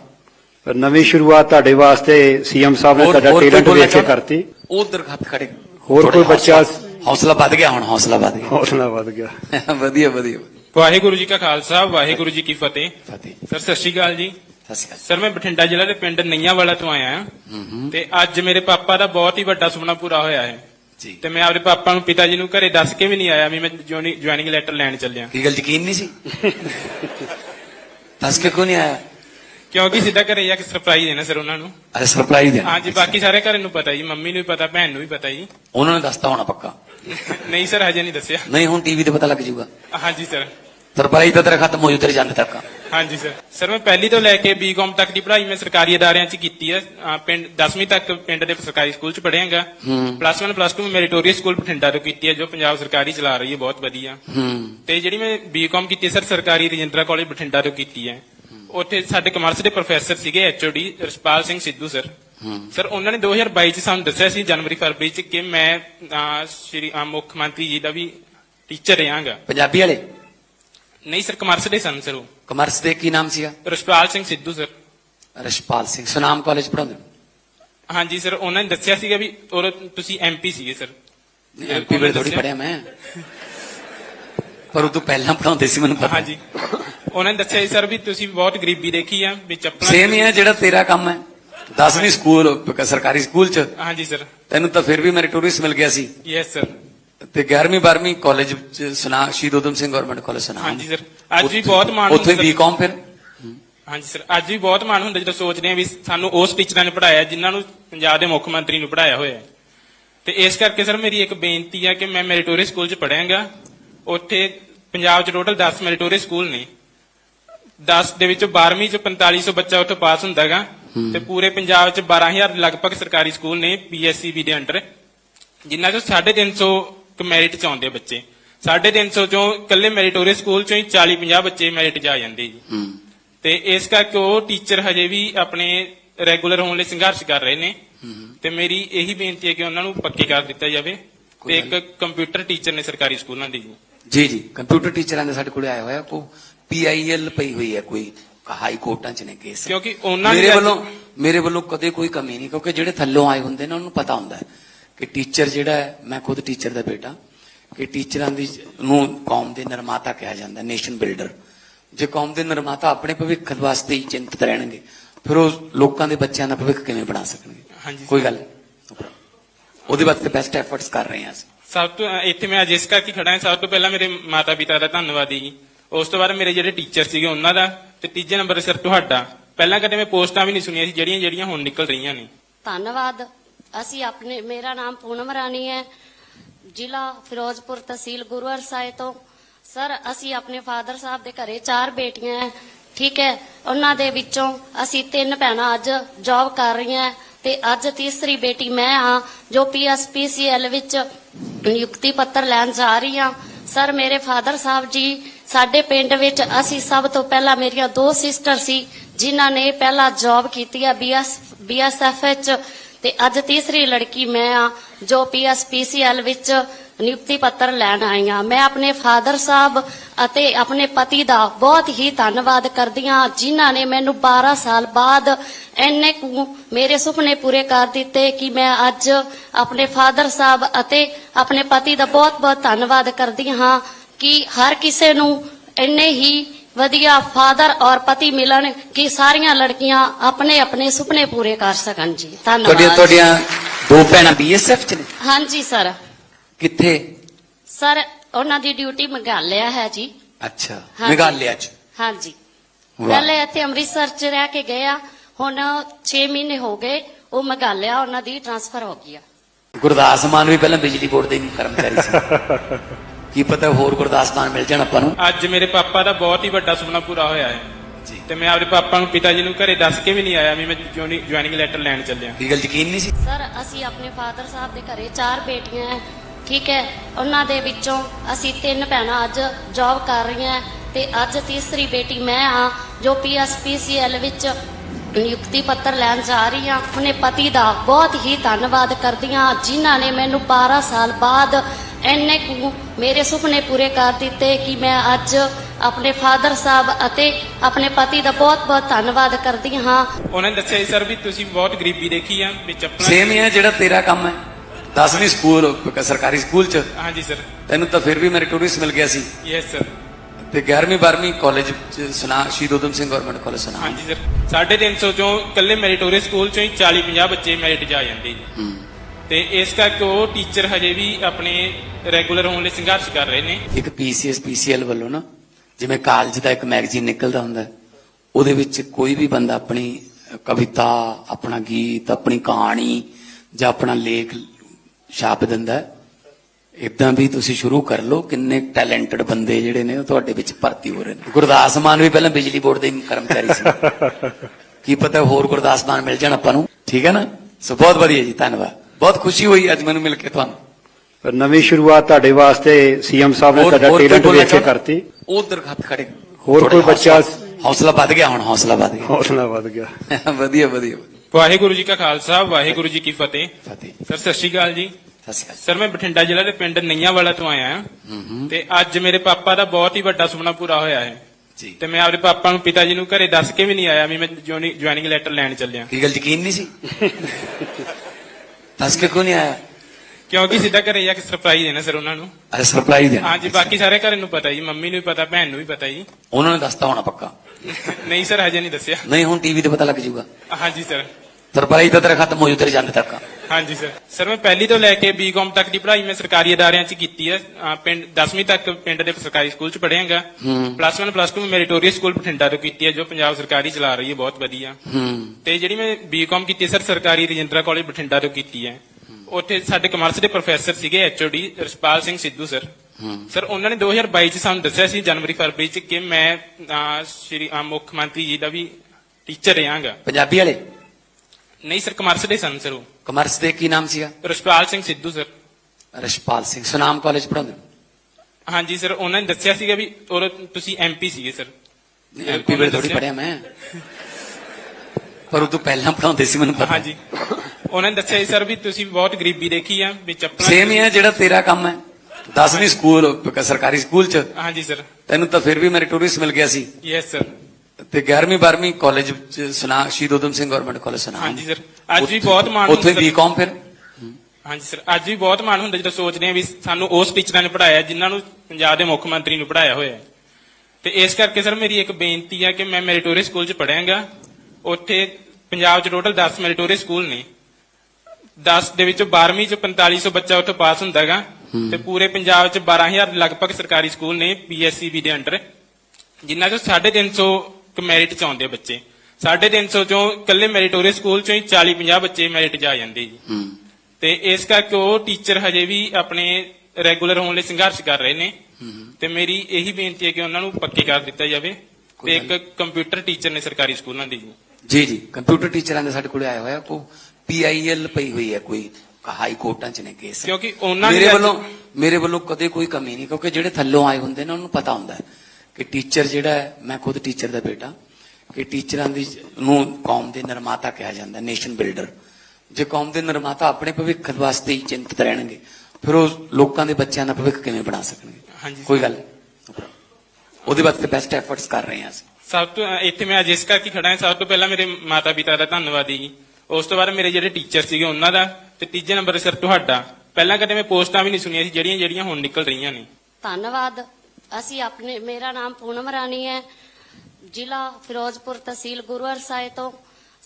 ਨਵੀਂ ਸ਼ੁਰੂਆਤ ਤੁਹਾਡੇ ਵਾਸਤੇ ਸੀਐਮ ਸਾਹਿਬ ਨੇ ਤੁਹਾਡਾ ਟੈਲੈਂਟ ਵੇਖ ਕੇ? ਕਰਤੀ। ਉਧਰ ਹੱਥ ਖੜੇ। ਹੋਰ ਕੋਈ ਬੱਚਾ- ਹੌਸਲਾ- ਵੱਧ ਗਿਆ ਹੁਣ ਹੌਸਲਾ ਵੱਧ ਗਿਆ। ਹੌਸਲਾ ਵੱਧ ਗਿਆ। ਵਧੀਆ ਵਧੀਆ ਵਧੀਆ। ਵਾਹਿਗੁਰੂ ਜੀ ਕਾ ਖਾਲਸਾ ਵਾਹਿਗੁਰੂ ਜੀ ਕੀ ਫਤਿਹ। ਫਤਿਹ। ਸਰ ਸਤਿ ਸ਼੍ਰੀ ਅਕਾਲ ਜੀ। ਸਤਿ ਸ਼੍ਰੀ ਅਕਾਲ। ਸਰ ਮੈਂ ਬਠਿੰਡਾ ਜ਼ਿਲ੍ਹਾ ਦੇ ਪਿੰਡ ਨਈਆਂ ਵਾਲਾ ਤੋਂ ਆਇਆ ਹਾਂ। ਤੇ ਅੱਜ ਮੇਰੇ ਪਾਪਾ ਦਾ ਬਹੁਤ ਹੀ ਵੱਡਾ ਸੁਪਨਾ ਪੂਰਾ ਹੋਇਆ ਹੈ। ਜੀ। ਤੇ ਮੈਂ ਆਪਣੇ ਪਾਪਾ ਨੂੰ ਪਿਤਾ ਜੀ ਨੂੰ ਘਰੇ ਦੱਸ ਕੇ ਵੀ ਨਹੀਂ ਆਇਆ ਵੀ ਮੈਂ ਜੁਆਇਨਿੰਗ ਲੈਟਰ ਲੈਣ ਚੱਲਿਆ। ਕੀ ਗੱਲ ਯਕੀਨ ਨਹੀਂ ਸੀ? ਦੱਸ ਕੇ ਕਿਉਂ ਨਹੀਂ ਆਇਆ? ਕਿਉਂਕਿ ਸਿੱਧਾ ਘਰੇ ਜਾ ਕੇ ਸਰਪ੍ਰਾਈਜ਼ ਦੇਣਾ ਸਰ ਉਹਨਾਂ ਨੂੰ। ਅਰੇ ਸਰਪ੍ਰਾਈਜ਼ ਦੇਣਾ। ਹਾਂਜੀ ਬਾਕੀ ਸਾਰੇ ਘਰ ਨੂੰ ਪਤਾ ਜੀ ਮੰਮੀ ਨੂੰ ਵੀ ਪਤਾ ਭੈਣ ਨੂੰ ਵੀ ਪਤਾ ਜੀ। ਉਹਨਾਂ ਨੇ ਦੱਸਤਾ ਹੋਣਾ ਪੱਕਾ। ਨਹੀਂ ਸਰ ਹਜੇ ਨਹੀਂ ਦੱਸਿਆ। ਨਹੀਂ ਹੁਣ ਟੀਵੀ ਤੇ ਪਤਾ ਲੱਗ ਜਾਊਗਾ। ਹਾਂਜੀ ਸਰ। ਸਰਪ੍ਰਾਈਜ਼ ਤਾਂ ਤੇਰਾ ਖਤਮ ਹੋ ਜੂ ਤੇਰੇ ਜੰਗ ਤੱਕ ਹਾਂਜੀ ਸਰ ਸਰ ਮੈਂ ਪਹਿਲੀ ਤੋਂ ਲੈ ਕੇ ਬੀਕਾਮ ਤੱਕ ਦੀ ਪੜ੍ਹਾਈ ਮੈਂ ਸਰਕਾਰੀ ਅਦਾਰਿਆਂ 'ਚ ਕੀਤੀ ਹੈ ਅਹ ਪਿੰਡ 10ਵੀਂ ਤੱਕ ਪਿੰਡ ਦੇ ਸਰਕਾਰੀ ਸਕੂਲ 'ਚ ਪੜ੍ਹਿਆਗਾ। Plus 1 plus 2 meritorious school Bathinda ਤੋਂ ਕੀਤੀ ਹੈ ਜੋ ਪੰਜਾਬ ਸਰਕਾਰੀ ਚਲਾ ਰਹੀ ਹੈ ਬਹੁਤ ਵਧੀਆ। ਹੂੰ। ਤੇ ਜਿਹੜੀ ਮੈਂ ਬੀਕਾਮ ਕੀਤੀ ਹੈ ਸਰ ਸਰਕਾਰੀ ਰਜਿੰਦਰਾ ਕਾਲਜ ਬਠਿੰਡਾ ਤੋਂ ਕੀਤੀ ਹੈ ਉੱਥੇ ਸਾਡੇ ਕਮਰਸ ਦੇ ਪ੍ਰੋਫੈਸਰ ਸੀਗੇ HOD Raspal Singh Sidhu sir sir ਉਹਨਾਂ ਨੇ 2022 ਚ ਸਾਨੂੰ ਦੱਸਿਆ ਸੀ ਜਨਵਰੀ ਫਰਵਰੀ ਚ ਕਿ ਮੈਂ ਅਹ, ਸ਼੍ਰੀ ਅਹ, ਮੁੱਖ ਮੰਤਰੀ ਜੀ ਦਾ ਵੀ ਟੀਚਰ ਰਹਾਂਗਾ। ਪੰਜਾਬੀ ਵਾਲੇ? ਨਹੀਂ ਸਰ ਕਮਰਸ ਦੇ ਸਨ ਸਰ ਉਹ ਕਮਰਸ ਦੇ ਕੀ ਨਾਮ ਸੀਗਾ ਰਸਪਾਲ ਸਿੰਘ ਸਿੱਧੂ ਸਰ ਰਸ਼ਪਾਲ ਸਿੰਘ ਸੁਨਾਮ ਕਾਲਜ ਪੜਾਉਂਦੇ ਹਾਂਜੀ ਸਰ ਉਹਨਾਂ ਨੇ ਦੱਸਿਆ ਸੀਗਾ ਵੀ ਔਰ ਤੁਸੀਂ ਐਮਪੀ ਸੀਗੇ ਸਰ ਐਮਪੀ ਵੇਲੇ ਥੋੜੀ ਪੜਿਆ ਮੈਂ ਪਰ ਉਹ ਤੋਂ ਪਹਿਲਾਂ ਪੜਾਉਂਦੇ ਸੀ ਮੈਨੂੰ ਪਤਾ ਹਾਂਜੀ ਉਹਨਾਂ ਨੇ ਦੱਸਿਆ ਸੀ ਸਰ ਵੀ ਤੁਸੀਂ ਬਹੁਤ ਗਰੀਬੀ ਦੇਖੀ ਆ ਵੀ ਚੱਪਲਾਂ ਸੇਮ ਹੀ ਹੈ ਜਿਹੜਾ ਤੇਰਾ ਕੰਮ ਹੈ 10ਵੀਂ ਸਕੂਲ ਸਰਕਾਰੀ ਸਕੂਲ ਚ ਹਾਂਜੀ ਸਰ ਤੈਨੂੰ ਤਾਂ ਫਿਰ ਵੀ ਮੈਰਿਟੋਰੀਅਸ ਮਿਲ ਗਿਆ ਸੀ ਯੈਸ ਸਰ ਤੇ 11ਵੀਂ 12ਵੀਂ ਕਾਲਜ ਚ ਸੁਨਾ ਸ਼ਹੀਦ ਊਧਮ ਸਿੰਘ ਗਵਰਨਮੈਂਟ ਕਾਲਜ ਸੁਨਾ ਹਾਂਜੀ ਸਰ ਅੱਜ ਵੀ ਬਹੁਤ ਮਾਣ ਉੱਥੇ। ਬੀਕਾਮ ਫਿਰ? ਹਾਂਜੀ ਸਰ ਅੱਜ ਵੀ ਬਹੁਤ ਮਾਣ ਹੁੰਦਾ ਜਦੋਂ ਸੋਚਦੇ ਆ ਵੀ ਸਾਨੂੰ ਉਸ ਟੀਚਰਾਂ ਨੇ ਪੜਾਇਆ ਜਿਨ੍ਹਾਂ ਨੂੰ ਪੰਜਾਬ ਦੇ ਮੁੱਖ ਮੰਤਰੀ ਨੂੰ ਪੜਾਇਆ ਹੋਇਆ ਤੇ ਇਸ ਕਰਕੇ ਸਰ ਮੇਰੀ ਇੱਕ ਬੇਨਤੀ ਆ ਕਿ ਮੈਂ ਮੈਰੀਟੋਰੀਅਸ ਸਕੂਲ 'ਚ ਪੜਾਂਗਾ ਉੱਥੇ ਪੰਜਾਬ 'ਚ ਟੋਟਲ 10 ਮੈਰੀਟੋਰੀਅਸ ਸਕੂਲ ਨੇ। 10 ਦੇ ਵਿੱਚੋਂ 12ਵੀਂ 'ਚ 4500 ਬੱਚਾ ਉੱਥੇ ਪਾਸ ਹੁੰਦਾਗਾ। ਤੇ ਪੂਰੇ ਪੰਜਾਬ 'ਚ 12000 ਦੇ ਲਗਭਗ ਸਰਕਾਰੀ ਸਕੂਲ ਨੇ ਪੀਐਸਸੀਬੀ ਦੇ ਅੰਡਰ। ਜਿਨ੍ਹਾਂ 'ਚੋਂ 350 ਕ ਮੈਰਿਟ 'ਚ ਆਉਂਦੇ ਬੱਚੇ। 350 ਚੋਂ ਇਕੱਲੇ ਮੈਰੀਟੋਰੀਅਸ ਸਕੂਲ 'ਚੋਂ ਹੀ 40 50 ਬੱਚੇ ਮੈਰਿਟ 'ਚ ਆ ਜਾਂਦੇ ਜੀ। ਤੇ ਇਸ ਕਰਕੇ ਉਹ ਟੀਚਰ ਹਜੇ ਵੀ ਆਪਣੇ ਰੈਗੂਲਰ ਹੋਣ ਲਈ ਸੰਘਰਸ਼ ਕਰ ਰਹੇ ਨੇ। ਤੇ ਮੇਰੀ ਇਹੀ ਬੇਨਤੀ ਹੈ ਕਿ ਉਹਨਾਂ ਨੂੰ ਪੱਕੇ ਕਰ ਦਿੱਤਾ ਜਾਵੇ ਤੇ ਇੱਕ ਕੰਪਿਊਟਰ ਟੀਚਰ ਨੇ ਸਰਕਾਰੀ ਸਕੂਲਾਂ ਦੀ ਜੀ। ਜੀ ਜੀ। ਕੰਪਿਊਟਰ ਟੀਚਰਾਂ ਦੇ ਸਾਡੇ ਕੋਲੇ ਆਇਆ ਹੋਇਆ ਕੋ ਪੀਆਈਐਲ ਪਈ ਹੋਈ ਹੈ ਕੋਈ ਹਾਈ ਕੋਰਟਾਂ ਚ ਨੇ ਕੇਸ ਕਿਉਂਕਿ ਉਹਨਾਂ ਮੇਰੇ ਵੱਲੋਂ ਮੇਰੇ ਵੱਲੋਂ ਕਦੇ ਕੋਈ ਕਮੀ ਨਹੀਂ ਕਿਉਂਕਿ ਜਿਹੜੇ ਥੱਲੋਂ ਆਏ ਹੁੰਦੇ ਨੇ ਉਹਨਾਂ ਨੂੰ ਪਤਾ ਹੁੰਦਾ ਹੈ। ਕਿ ਟੀਚਰ ਜਿਹੜਾ ਹੈ ਮੈਂ ਖੁਦ ਟੀਚਰ ਦਾ ਬੇਟਾ ਕਿ ਟੀਚਰਾਂ ਦੀ ਨੂੰ ਕੌਮ ਦੇ ਨਿਰਮਾਤਾ ਕਿਹਾ ਜਾਂਦਾ ਨੇਸ਼ਨ ਬਿਲਡਰ। ਜੇ ਕੌਮ ਦੇ ਨਿਰਮਾਤਾ ਆਪਣੇ ਭਵਿੱਖ ਵਾਸਤੇ ਹੀ ਚਿੰਤਤ ਰਹਿਣਗੇ ਫਿਰ ਉਹ ਲੋਕਾਂ ਦੇ ਬੱਚਿਆਂ ਦਾ ਭਵਿੱਖ ਕਿਵੇਂ ਬਣਾ ਸਕਣਗੇ? ਹਾਂਜੀ ਕੋਈ ਗੱਲ। ਉਹਦੇ ਵਾਸਤੇ ਬੈਸਟ ਐਫਰਟਸ ਕਰ ਰਹੇ ਹਾਂ ਅਸੀਂ। ਸਭ ਤੋਂ ਇੱਥੇ ਮੈਂ ਅੱਜ ਇਸ ਕਰਕੇ ਖੜਾ ਹਾਂ ਸਭ ਤੋਂ ਪਹਿਲਾਂ ਮੇਰੇ ਮਾਤਾ ਪਿਤਾ ਦਾ ਧੰਨਵਾਦੀ ਜੀ। ਉਸ ਤੋਂ ਬਾਅਦ ਮੇਰੇ ਜਿਹੜੇ ਟੀਚਰ ਸੀਗੇ ਉਹਨਾਂ ਦਾ ਤੇ ਤੀਜੇ ਨੰਬਰ ਸਰ ਤੁਹਾਡਾ। ਪਹਿਲਾਂ ਕਦੇ ਮੈਂ ਪੋਸਟਾਂ ਵੀ ਨਹੀਂ ਸੁਣੀਆਂ ਸੀ ਜਿਹੜੀਆਂ ਜਿਹੜੀਆਂ ਹੁਣ ਨਿਕਲ ਰਹੀਆਂ ਨੇ। ਧੰਨਵਾਦ। ਅਸੀਂ ਆਪਣੇ, ਮੇਰਾ ਨਾਮ ਪੂਨਮ ਰਾਣੀ ਹੈ। ਜ਼ਿਲ੍ਹਾ ਫਿਰੋਜ਼ਪੁਰ ਤਹਿਸੀਲ ਗੁਰੂਵਾਰ ਸਾਹਿਬ ਤੋਂ। ਸਰ, ਅਸੀਂ ਆਪਣੇ ਫਾਦਰ ਸਾਹਿਬ ਦੇ ਘਰੇ ਚਾਰ ਬੇਟੀਆਂ ਹੈ, ਠੀਕ ਹੈ? ਉਹਨਾਂ ਦੇ ਵਿੱਚੋਂ ਅਸੀਂ ਤਿੰਨ ਭੈਣਾਂ ਅੱਜ ਜੌਬ ਕਰ ਰਹੀਆਂ ਹੈ ਤੇ ਅੱਜ ਤੀਸਰੀ ਬੇਟੀ ਮੈਂ ਹਾਂ, ਜੋ ਪੀਐਸਪੀਸੀਐਲ ਵਿੱਚ ਨਿਯੁਕਤੀ ਪੱਤਰ ਲੈਣ ਜਾ ਰਹੀ ਆ ਸਰ, ਮੇਰੇ ਫਾਦਰ ਸਾਹਿਬ ਜੀ, ਸਾਡੇ ਪਿੰਡ ਵਿੱਚ ਅਸੀਂ ਸਭ ਤੋਂ ਪਹਿਲਾਂ ਮੇਰੀਆਂ ਦੋ ਸਿਸਟਰ ਸੀ, ਜਿਨ੍ਹਾਂ ਨੇ ਪਹਿਲਾਂ ਜੌਬ ਕੀਤੀ ਹੈ ਬੀਐਸ ਬੀਐਸਐਫ ਵਿੱਚ। ਤੇ ਅੱਜ ਤੀਸਰੀ ਲੜਕੀ ਮੈਂ ਆ, ਜੋ ਪੀਐਸਪੀਸੀਐਲ ਵਿੱਚ ਨਿਯੁਕਤੀ ਪੱਤਰ ਲੈਣ ਆਈ ਹਾਂ ਮੈਂ ਆਪਣੇ ਫਾਦਰ ਸਾਹਿਬ ਅਤੇ ਆਪਣੇ ਪਤੀ ਦਾ ਬਹੁਤ ਹੀ ਧੰਨਵਾਦ ਕਰਦੀ ਹਾਂ ਜਿਨ੍ਹਾਂ ਨੇ ਮੈਨੂੰ 12 ਸਾਲ ਬਾਅਦ ਇੰਨੇ ਕੁ ਮੇਰੇ ਸੁਪਨੇ ਪੂਰੇ ਕਰ ਦਿੱਤੇ ਕਿ ਮੈਂ ਅੱਜ ਆਪਣੇ ਫਾਦਰ ਸਾਹਿਬ ਅਤੇ ਆਪਣੇ ਪਤੀ ਦਾ ਬਹੁਤ-ਬਹੁਤ ਧੰਨਵਾਦ ਕਰਦੀ ਹਾਂ ਕਿ ਹਰ ਕਿਸੇ ਨੂੰ ਇੰਨੇ ਹੀ ਵਧੀਆ ਫਾਦਰ ਔਰ ਪਤੀ ਮਿਲਣ ਕਿ ਸਾਰੀਆਂ ਲੜਕੀਆਂ ਆਪਣੇ ਆਪਣੇ ਸੁਪਨੇ ਪੂਰੇ ਕਰ ਸਕਣ ਜੀ। ਤੁਹਾਡੀਆਂ ਧੰਨਵਾਦ। ਤੁਹਾਡੀਆਂ ਦੋ ਭੈਣਾਂ ਬੀਐਸਐਫ ਚ ਨੇ? ਹਾਂਜੀ ਸਰ। ਕਿੱਥੇ? ਸਰ ਉਹਨਾਂ ਦੀ ਡਿਊਟੀ ਮੇਘਾਲਿਆ ਹੈ ਜੀ। ਅੱਛਾ ਹਾਂਜੀ। ਮੇਘਾਲਿਆ ਚ? ਹਾਂਜੀ। ਵਾਹ। ਪਹਿਲੇ ਇੱਥੇ ਅੰਮ੍ਰਿਤਸਰ ਚ ਰਹਿ ਕੇ ਗਏ ਆ। ਹੁਣ 6 ਮਹੀਨੇ ਹੋ ਗਏ ਉਹ ਮੇਘਾਲਿਆ ਉਹਨਾਂ ਦੀ ਟ੍ਰਾਂਸਫਰ ਹੋ ਗਈ ਆ। ਗੁਰਦਾਸ ਮਾਨ ਵੀ ਪਹਿਲਾਂ ਬਿਜਲੀ ਬੋਰਡ ਦੇ ਕਰਮਚਾਰੀ ਸੀ। ਕੀ ਪਤਾ ਹੋਰ ਗੁਰਦਾਸ ਮਾਨ ਮਿਲ ਜਾਣ ਆਪਾਂ ਨੂੰ। ਅੱਜ ਮੇਰੇ ਪਾਪਾ ਦਾ ਬਹੁਤ ਹੀ ਵੱਡਾ ਸੁਪਨਾ ਪੂਰਾ ਹੋਇਆ ਹੈ। ਜੀ। ਤੇ ਮੈਂ ਆਪਣੇ ਪਾਪਾ ਨੂੰ ਪਿਤਾ ਜੀ ਨੂੰ ਘਰੇ ਦੱਸ ਕੇ ਵੀ ਨਹੀਂ ਆਇਆ ਵੀ ਮੈਂ ਜੁਆਇਨਿੰਗ ਲੈਟਰ ਲੈਣ ਚੱਲਿਆ। ਕੀ ਗੱਲ ਯਕੀਨ ਨਹੀਂ ਸੀ? ਸਰ ਅਸੀਂ ਆਪਣੇ ਫਾਦਰ ਸਾਹਿਬ ਦੇ ਘਰੇ ਚਾਰ ਬੇਟੀਆਂ ਹੈ ਠੀਕ ਹੈ? ਉਹਨਾਂ ਦੇ ਵਿੱਚੋਂ ਅਸੀਂ ਤਿੰਨ ਭੈਣਾਂ ਅੱਜ ਜੌਬ ਕਰ ਰਹੀਆਂ ਤੇ ਅੱਜ ਤੀਸਰੀ ਬੇਟੀ ਮੈਂ ਹਾਂ ਜੋ ਪੀਐਸਪੀਸੀਐਲ ਵਿੱਚ ਨਿਯੁਕਤੀ ਪੱਤਰ ਲੈਣ ਜਾ ਰਹੀ ਹਾਂ। ਆਪਣੇ ਪਤੀ ਦਾ ਬਹੁਤ ਹੀ ਧੰਨਵਾਦ ਕਰਦੀ ਹਾਂ ਜਿਨ੍ਹਾਂ ਨੇ ਮੈਨੂੰ 12 ਸਾਲ ਬਾਅਦ ਇੰਨੇ ਕੁ ਮੇਰੇ ਸੁਪਨੇ ਪੂਰੇ ਕਰ ਦਿੱਤੇ ਕਿ ਮੈਂ ਅੱਜ ਆਪਣੇ ਫਾਦਰ ਸਾਹਿਬ ਅਤੇ ਆਪਣੇ ਪਤੀ ਦਾ ਬਹੁਤ-ਬਹੁਤ ਧੰਨਵਾਦ ਕਰਦੀ ਹਾਂ। ਉਹਨਾਂ ਨੇ ਦੱਸਿਆ ਸੀ ਸਰ ਵੀ ਤੁਸੀਂ ਬਹੁਤ ਗਰੀਬੀ ਦੇਖੀ ਆ ਵੀ ਚੱਪਲਾਂ ਸੇਮ ਹੀ ਹੈ ਜਿਹੜਾ ਤੇਰਾ ਕੰਮ ਹੈ। 10ਵੀਂ ਸਕੂਲ ਸਰਕਾਰੀ ਸਕੂਲ ਚ। ਹਾਂਜੀ ਸਰ। ਤੈਨੂੰ ਤਾਂ ਫਿਰ ਵੀ ਮੈਰਿਟੋਰੀਅਸ ਮਿਲ ਗਿਆ ਸੀ। ਯੈਸ ਸਰ ਤੇ 11ਵੀਂ 12ਵੀਂ ਕਾਲਜ ਚ ਸੁਨਾ ਸ਼ਹੀਦ ਊਧਮ ਸਿੰਘ ਗਵਰਨਮੈਂਟ ਕਾਲਜ ਸੁਨਾ ਹਾਂਜੀ ਸਰ। 350 ਚੋਂ ਇਕੱਲੇ ਮੈਰਿਟੋਰੀਅਸ ਸਕੂਲ ਚੋਂ ਹੀ 40 50 ਬੱਚੇ ਮੈਰਿਟ ਜਾ ਜਾਂਦੇ ਜੀ। ਹੂੰ। ਤੇ ਇਸ ਕਰਕੇ ਉਹ ਟੀਚਰ ਹਜੇ ਵੀ ਆਪਣੇ ਰੈਗੂਲਰ ਹੋਣ ਲਈ ਸੰਘਰਸ਼ ਕਰ ਰਹੇ ਨੇ। ਇੱਕ ਪੀਸੀਐਸ ਪੀਸੀਐਲ ਵੱਲੋਂ ਨਾ ਜਿਵੇਂ ਕਾਲਜ ਦਾ ਇੱਕ ਮੈਗਜ਼ੀਨ ਨਿਕਲਦਾ ਹੁੰਦਾ ਉਹਦੇ ਵਿੱਚ ਕੋਈ ਵੀ ਬੰਦਾ ਆਪਣੀ ਕਵਿਤਾ ਆਪਣਾ ਗੀਤ ਆਪਣੀ ਕਹਾਣੀ ਜਾਂ ਆਪਣਾ ਲੇਖ ਛਾਪ ਦਿੰਦਾ ਇਦਾਂ ਵੀ ਤੁਸੀਂ ਸ਼ੁਰੂ ਕਰ ਲਓ ਕਿੰਨੇ ਟੈਲੈਂਟਡ ਬੰਦੇ ਜਿਹੜੇ ਨੇ ਉਹ ਤੁਹਾਡੇ ਵਿੱਚ ਭਰਤੀ ਹੋ ਰਹੇ ਨੇ। ਗੁਰਦਾਸ ਮਾਨ ਵੀ ਪਹਿਲਾਂ ਬਿਜਲੀ ਬੋਰਡ ਦੇ ਕਰਮਚਾਰੀ ਸੀ। ਕੀ ਪਤਾ ਹੋਰ ਗੁਰਦਾਸ ਮਾਨ ਮਿਲ ਜਾਣ ਆਪਾਂ ਨੂੰ। ਠੀਕ ਹੈ ਨਾ? ਸੋ ਬਹੁਤ ਵਧੀਆ ਜੀ ਧੰਨਵਾਦ। ਬਹੁਤ ਖੁਸ਼ੀ ਹੋਈ ਅੱਜ ਮੈਨੂੰ ਮਿਲ ਕੇ ਤੁਹਾਨੂੰ। ਪਰ ਨਵੀਂ ਸ਼ੁਰੂਆਤ ਤੁਹਾਡੇ ਵਾਸਤੇ ਸੀਐਮ ਸਾਹਿਬ ਨੇ ਤੁਹਾਡਾ ਟੈਲੈਂਟ ਵੇਖ ਕੇ? ਕਰਤੀ। ਉਧਰ ਹੱਥ ਖੜੇ। ਹੋਰ ਕੋਈ ਬੱਚਾ- ਹੌਸਲਾ- ਵੱਧ ਗਿਆ ਹੁਣ ਹੌਸਲਾ ਵੱਧ ਗਿਆ। ਹੌਸਲਾ ਵੱਧ ਗਿਆ। ਵਧੀਆ ਵਧੀਆ। ਵਾਹਿਗੁਰੂ ਜੀ ਕਾ ਖਾਲਸਾ ਵਾਹਿਗੁਰੂ ਜੀ ਕੀ ਫਤਿਹ। ਸਰ ਸਤਿ ਸ਼੍ਰੀ ਅਕਾਲ ਜੀ। ਸ਼੍ਰੀ ਮੈਂ ਬਠਿੰਡਾ ਜ਼ਿਲ੍ਹਾ ਦੇ ਪਿੰਡ ਨਈਆਂ ਵਾਲਾ ਤੋਂ ਆਇਆ ਹਾਂ। ਤੇ ਅੱਜ ਮੇਰੇ ਪਾਪਾ ਦਾ ਬਹੁਤ ਹੀ ਵੱਡਾ ਸੁਪਨਾ ਪੂਰਾ ਹੋਇਆ ਹੈ। ਜੀ। ਤੇ ਮੈਂ ਆਪਣੇ ਪਾਪਾ ਨੂੰ ਪਿਤਾ ਜੀ ਨੂੰ ਘਰੇ ਦੱਸ ਕੇ ਵੀ ਨਹੀਂ ਆਇਆ ਵੀ ਮੈਂ ਜੁਆਇਨਿੰਗ ਲੈਟਰ ਲੈਣ ਚੱਲਿਆ। ਕੀ ਗੱਲ ਯਕੀਨ ਨਹੀਂ ਸੀ? ਦੱਸ ਕੇ ਕਿਉਂ ਨਹੀਂ ਆਇਆ ਕਿਉਂਕਿ ਸਿੱਧਾ ਘਰੇ ਜਾ ਕੇ ਸਰਪ੍ਰਾਈਜ਼ ਦੇਣਾ ਸਰ ਉਹਨਾਂ ਨੂੰ। ਅਰੇ ਸਰਪ੍ਰਾਈਜ਼ ਦੇਣਾ। ਹਾਂਜੀ ਬਾਕੀ ਸਾਰੇ ਘਰ ਨੂੰ ਪਤਾ ਜੀ ਮੰਮੀ ਨੂੰ ਵੀ ਪਤਾ ਭੈਣ ਨੂੰ ਵੀ ਪਤਾ ਜੀ। ਉਹਨਾਂ ਨੇ ਦੱਸਤਾ ਹੋਣਾ ਪੱਕਾ। ਨਹੀਂ ਸਰ ਹਜੇ ਨਹੀਂ ਦੱਸਿਆ। ਨਹੀਂ ਹੁਣ ਟੀਵੀ ਤੇ ਪਤਾ ਲੱਗ ਜਾਊਗਾ। ਹਾਂਜੀ ਸਰ ਸਰਪ੍ਰਾਈਜ਼ ਤਾਂ ਤੇਰਾ ਖਤਮ ਹੋ ਜੂ ਤੇਰੇ ਜਾਂਦੇ ਤੱਕ ਹਾਂਜੀ ਸਰ ਸਰ ਮੈਂ ਪਹਿਲੀ ਤੋਂ ਲੈ ਕੇ ਬੀਕਾਮ ਤੱਕ ਦੀ ਪੜ੍ਹਾਈ ਮੈਂ ਸਰਕਾਰੀ ਅਦਾਰਿਆਂ 'ਚ ਕੀਤੀ ਹੈ। ਅਹ ਪਿੰਡ 10ਵੀਂ ਤੱਕ ਪਿੰਡ ਦੇ ਸਰਕਾਰੀ ਸਕੂਲ 'ਚ ਪੜ੍ਹਿਆਗਾ ਪਲੱਸ 1 ਪਲੱਸ 2 ਮੈਂ ਮੈਰੀਟੋਰੀਅਸ ਸਕੂਲ ਬਠਿੰਡਾ ਤੋਂ ਕੀਤੀ ਹੈ ਜੋ ਪੰਜਾਬ ਸਰਕਾਰੀ ਚਲਾ ਰਹੀ ਹੈ ਬਹੁਤ ਵਧੀਆ। ਹੂੰ। ਤੇ ਜਿਹੜੀ ਮੈਂ ਬੀਕਾਮ ਕੀਤੀ ਹੈ ਸਰ ਸਰਕਾਰੀ ਰਜਿੰਦਰਾ ਕਾਲਜ ਬਠਿੰਡਾ ਤੋਂ ਕੀਤੀ ਹੈ। ਉੱਥੇ ਸਾਡੇ ਕਮਰਸ ਦੇ ਪ੍ਰੋਫੈਸਰ ਸੀਗੇ HOD Raspal Singh Sidhu sir sir ਉਹਨਾਂ ਨੇ 2022 ਚ ਸਾਨੂੰ ਦੱਸਿਆ ਸੀ ਜਨਵਰੀ ਫਰਵਰੀ ਚ ਕਿ ਮੈਂ ਅਹ, ਸ਼੍ਰੀ ਅਹ, ਮੁੱਖ ਮੰਤਰੀ ਜੀ ਦਾ ਵੀ ਟੀਚਰ ਰਹਾਂਗਾ। ਪੰਜਾਬੀ ਵਾਲੇ? ਨਹੀਂ ਸਰ ਕਮਰਸ ਦੇ ਸਨ ਸਰ ਉਹ। ਕਮਰਸ ਦੇ ਕੀ ਨਾਮ ਸੀਗਾ ਰਸਪਾਲ ਸਿੰਘ ਸਿੱਧੂ ਸਰ ਰਸ਼ਪਾਲ ਸਿੰਘ ਸੁਨਾਮ ਕਾਲਜ ਪੜਾਉਂਦੇ ਹਾਂਜੀ ਸਰ ਉਹਨਾਂ ਨੇ ਦੱਸਿਆ ਸੀਗਾ ਵੀ ਉਹ ਤੁਸੀਂ ਐਮਪੀ ਸੀਗੇ ਸਰ ਐਮਪੀ ਵੇਲੇ ਥੋੜੀ ਪੜਿਆ ਮੈਂ। ਪਰ ਉਹ ਤੋਂ ਪਹਿਲਾਂ ਪੜਾਉਂਦੇ ਸੀ ਮੈਨੂੰ ਪਤਾ। ਹਾਂਜੀ। ਉਹਨਾਂ ਨੇ ਦੱਸਿਆ ਸੀ ਸਰ ਵੀ ਤੁਸੀਂ ਬਹੁਤ ਗਰੀਬੀ ਦੇਖੀ ਆ ਵੀ ਚੱਪਲਾਂ ਸੇਮ ਹੀ ਹੈ ਜਿਹੜਾ ਤੇਰਾ ਕੰਮ ਹੈ। 10ਵੀਂ ਸਕੂਲ ਸਰਕਾਰੀ ਸਕੂਲ ਚ। ਹਾਂਜੀ ਸਰ ਤੈਨੂੰ ਤਾਂ ਫਿਰ ਵੀ ਮੈਰਿਟੋਰੀਅਸ ਮਿਲ ਗਿਆ ਸੀ। ਯੈਸ ਸਰ ਤੇ 11ਵੀਂ 12ਵੀਂ ਕਾਲਜ ਚ ਸੁਨਾ ਸ਼ਹੀਦ ਊਧਮ ਸਿੰਘ ਗਵਰਨਮੈਂਟ ਕਾਲਜ ਸੁਨਾ ਹਾਂਜੀ ਸਰ ਅੱਜ ਵੀ ਬਹੁਤ ਮਾਣ ਉੱਥੇ ਬੀਕਾਮ ਫਿਰ? ਹਾਂਜੀ ਸਰ ਅੱਜ ਵੀ ਬਹੁਤ ਮਾਣ ਹੁੰਦਾ ਜਦੋਂ ਸੋਚਦੇ ਆ ਵੀ ਸਾਨੂੰ ਉਸ ਟੀਚਰਾਂ ਨੇ ਪੜਾਇਆ ਜਿਨ੍ਹਾਂ ਨੂੰ ਪੰਜਾਬ ਦੇ ਮੁੱਖ ਮੰਤਰੀ ਨੂੰ ਪੜਾਇਆ ਹੋਇਆ। ਤੇ ਇਸ ਕਰਕੇ ਸਰ ਮੇਰੀ ਇੱਕ ਬੇਨਤੀ ਹੈ ਕਿ ਮੈਂ ਮੈਰੀਟੋਰੀਅਸ ਸਕੂਲ 'ਚ ਪੜਾਂਗਾ ਉੱਥੇ ਪੰਜਾਬ 'ਚ ਟੋਟਲ 10 ਮੈਰੀਟੋਰੀਅਸ ਸਕੂਲ ਨੇ। 10 ਦੇ ਵਿੱਚੋਂ 12ਵੀਂ 'ਚ 4500 ਬੱਚਾ ਉੱਥੇ ਪਾਸ ਹੁੰਦਾਗਾ। ਤੇ ਪੂਰੇ ਪੰਜਾਬ 'ਚ 12000 ਦੇ ਲਗਭਗ ਸਰਕਾਰੀ ਸਕੂਲ ਨੇ ਪੀਐਸਸੀਬੀ ਦੇ ਅੰਡਰ। ਜਿਨ੍ਹਾਂ 'ਚੋਂ 350 ਕ ਮੈਰਿਟ 'ਚ ਆਉਂਦੇ ਬੱਚੇ। 350 ਚੋਂ ਇਕੱਲੇ ਮੈਰੀਟੋਰੀਅਸ ਸਕੂਲ 'ਚੋਂ ਹੀ 40 50 ਬੱਚੇ ਮੈਰਿਟ 'ਚ ਆ ਜਾਂਦੇ ਜੀ। ਤੇ ਇਸ ਕਰਕੇ ਉਹ ਟੀਚਰ ਹਜੇ ਵੀ ਆਪਣੇ ਰੈਗੂਲਰ ਹੋਣ ਲਈ ਸੰਘਰਸ਼ ਕਰ ਰਹੇ ਨੇ। ਤੇ ਮੇਰੀ ਇਹੀ ਬੇਨਤੀ ਹੈ ਕਿ ਉਹਨਾਂ ਨੂੰ ਪੱਕੀ ਕਰ ਦਿੱਤਾ ਜਾਵੇ ਤੇ ਇੱਕ ਕੰਪਿਊਟਰ ਟੀਚਰ ਨੇ ਸਰਕਾਰੀ ਸਕੂਲਾਂ ਦੀ ਜੀ। ਜੀ ਕੰਪਿਊਟਰ ਟੀਚਰਾਂ ਦੇ ਸਾਡੇ ਕੋਲੇ ਆਇਆ ਹੋਇਆ ਕੋ ਪੀਆਈਐਲ ਪਈ ਹੋਈ ਹੈ ਕੋਈ ਹਾਈ ਕੋਰਟਾਂ ਚ ਨੇ ਕੇਸ ਕਿਉਂਕਿ ਉਹਨਾਂ ਨੇ ਮੇਰੇ ਵੱਲੋਂ ਮੇਰੇ ਵੱਲੋਂ ਕਦੇ ਕੋਈ ਕਮੀ ਨਹੀਂ ਕਿਉਂਕਿ ਜਿਹੜੇ ਥੱਲੋਂ ਆਏ ਹੁੰਦੇ ਨੇ ਉਹਨਾਂ ਨੂੰ ਪਤਾ ਹੁੰਦਾ ਹੈ। ਕਿ ਟੀਚਰ ਜਿਹੜਾ ਹੈ ਮੈਂ ਖੁਦ ਟੀਚਰ ਦਾ ਬੇਟਾ ਕਿ ਟੀਚਰਾਂ ਦੀ ਨੂੰ ਕੌਮ ਦੇ ਨਿਰਮਾਤਾ ਕਿਹਾ ਜਾਂਦਾ ਨੇਸ਼ਨ ਬਿਲਡਰ। ਜੇ ਕੌਮ ਦੇ ਨਿਰਮਾਤਾ ਆਪਣੇ ਭਵਿੱਖ ਵਾਸਤੇ ਹੀ ਚਿੰਤਤ ਰਹਿਣਗੇ ਫਿਰ ਉਹ ਲੋਕਾਂ ਦੇ ਬੱਚਿਆਂ ਦਾ ਭਵਿੱਖ ਕਿਵੇਂ ਬਣਾ ਸਕਣਗੇ? ਹਾਂਜੀ ਕੋਈ ਗੱਲ। ਉਹਦੇ ਵਾਸਤੇ ਬੈਸਟ ਐਫਰਟਸ ਕਰ ਰਹੇ ਹਾਂ ਅਸੀਂ। ਸਭ ਤੋਂ ਇੱਥੇ ਮੈਂ ਅੱਜ ਇਸ ਕਰਕੇ ਖੜਾ ਹਾਂ ਸਭ ਤੋਂ ਪਹਿਲਾਂ ਮੇਰੇ ਮਾਤਾ ਪਿਤਾ ਦਾ ਧੰਨਵਾਦੀ ਜੀ। ਉਸ ਤੋਂ ਬਾਅਦ ਮੇਰੇ ਜਿਹੜੇ ਟੀਚਰ ਸੀਗੇ ਉਹਨਾਂ ਦਾ ਤੇ ਤੀਜੇ ਨੰਬਰ ਸਰ ਤੁਹਾਡਾ। ਪਹਿਲਾਂ ਕਦੇ ਮੈਂ ਪੋਸਟਾਂ ਵੀ ਨਹੀਂ ਸੁਣੀਆਂ ਸੀ ਜਿਹੜੀਆਂ ਜਿਹੜੀਆਂ ਹੁਣ ਨਿਕਲ ਰਹੀਆਂ ਨੇ। ਧੰਨਵਾਦ। ਅਸੀਂ ਆਪਣੇ, ਮੇਰਾ ਨਾਮ ਪੂਨਮ ਰਾਣੀ ਹੈ। ਜ਼ਿਲ੍ਹਾ ਫਿਰੋਜ਼ਪੁਰ ਤਹਿਸੀਲ ਗੁਰੂਵਾਰ ਸਾਹਿਬ ਤੋਂ।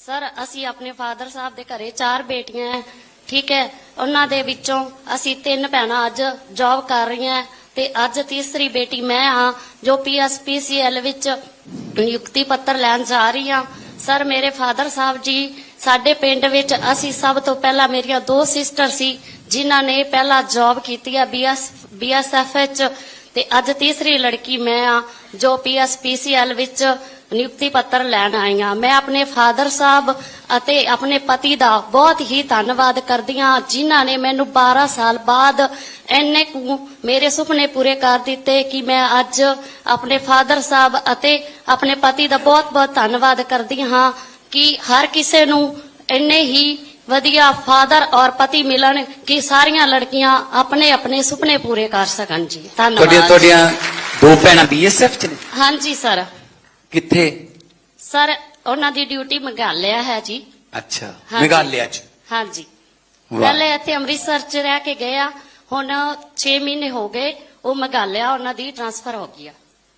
ਸਰ, ਅਸੀਂ ਆਪਣੇ ਫਾਦਰ ਸਾਹਿਬ ਦੇ ਘਰੇ ਚਾਰ ਬੇਟੀਆਂ ਹੈ। ਠੀਕ ਹੈ? ਉਹਨਾਂ ਦੇ ਵਿੱਚੋਂ ਅਸੀਂ ਤਿੰਨ ਭੈਣਾਂ ਅੱਜ ਜੌਬ ਕਰ ਰਹੀਆਂ ਤੇ ਅੱਜ ਤੀਸਰੀ ਬੇਟੀ ਮੈਂ ਹਾਂ, ਜੋ ਪੀਐਸਪੀਸੀਐਲ ਵਿੱਚ ਨਿਯੁਕਤੀ ਪੱਤਰ ਲੈਣ ਜਾ ਰਹੀ ਹਾਂ। ਸਰ, ਮੇਰੇ ਫਾਦਰ ਸਾਹਿਬ ਜੀ, ਸਾਡੇ ਪਿੰਡ ਵਿੱਚ ਅਸੀਂ ਸਭ ਤੋਂ ਪਹਿਲਾਂ ਮੇਰੀਆਂ ਦੋ ਸਿਸਟਰ ਸੀ, ਜਿਨ੍ਹਾਂ ਨੇ ਪਹਿਲਾਂ ਜੌਬ ਕੀਤੀ ਹੈ ਬੀਐਸ ਬੀਐਸਐਫ ਵਿੱਚ ਤੇ ਅੱਜ ਤੀਸਰੀ ਲੜਕੀ ਮੈਂ ਆ, ਜੋ ਪੀਐਸਪੀਸੀਐਲ ਵਿੱਚ ਨਿਯੁਕਤੀ ਪੱਤਰ ਲੈਣ ਆਈ ਆ। ਮੈਂ ਆਪਣੇ ਫਾਦਰ ਸਾਹਿਬ ਅਤੇ ਆਪਣੇ ਪਤੀ ਦਾ ਬਹੁਤ ਹੀ ਧੰਨਵਾਦ ਕਰਦੀ ਹਾਂ ਜਿਨ੍ਹਾਂ ਨੇ ਮੈਨੂੰ 12 ਸਾਲ ਬਾਅਦ ਇੰਨੇ ਕੁ ਮੇਰੇ ਸੁਪਨੇ ਪੂਰੇ ਕਰ ਦਿੱਤੇ ਕਿ ਮੈਂ ਅੱਜ ਆਪਣੇ ਫਾਦਰ ਸਾਹਿਬ ਅਤੇ ਆਪਣੇ ਪਤੀ ਦਾ ਬਹੁਤ-ਬਹੁਤ ਧੰਨਵਾਦ ਕਰਦੀ ਹਾਂ ਕਿ ਹਰ ਕਿਸੇ ਨੂੰ ਇੰਨੇ ਹੀ ਵਧੀਆ ਫਾਦਰ ਔਰ ਪਤੀ ਮਿਲਣ ਕਿ ਸਾਰੀਆਂ ਲੜਕੀਆਂ ਆਪਣੇ ਆਪਣੇ ਸੁਪਨੇ ਪੂਰੇ ਕਰ ਸਕਣ ਜੀ। ਧੰਨਵਾਦ ਤੁਹਾਡੀਆਂ ਦੋ ਭੈਣਾਂ ਬੀਐਸਐਫ ਚ ਨੇ? ਹਾਂਜੀ ਸਰ। ਕਿੱਥੇ? ਸਰ ਉਹਨਾਂ ਦੀ ਡਿਊਟੀ ਮੇਘਾਲਿਆ ਹੈ ਜੀ। ਅੱਛਾ ਹਾਂਜੀ। ਮੇਘਾਲਿਆ ਚ। ਹਾਂਜੀ। ਵਾਹ। ਪਹਿਲੇ ਇੱਥੇ ਅੰਮ੍ਰਿਤਸਰ ਚ ਰਹਿ ਕੇ ਗਏ ਆ। ਹੁਣ 6 ਮਹੀਨੇ ਹੋ ਗਏ ਉਹ ਮੇਘਾਲਿਆ ਉਹਨਾਂ ਦੀ ਟਰਾਂਸਫਰ ਹੋ ਗਈ ਆ।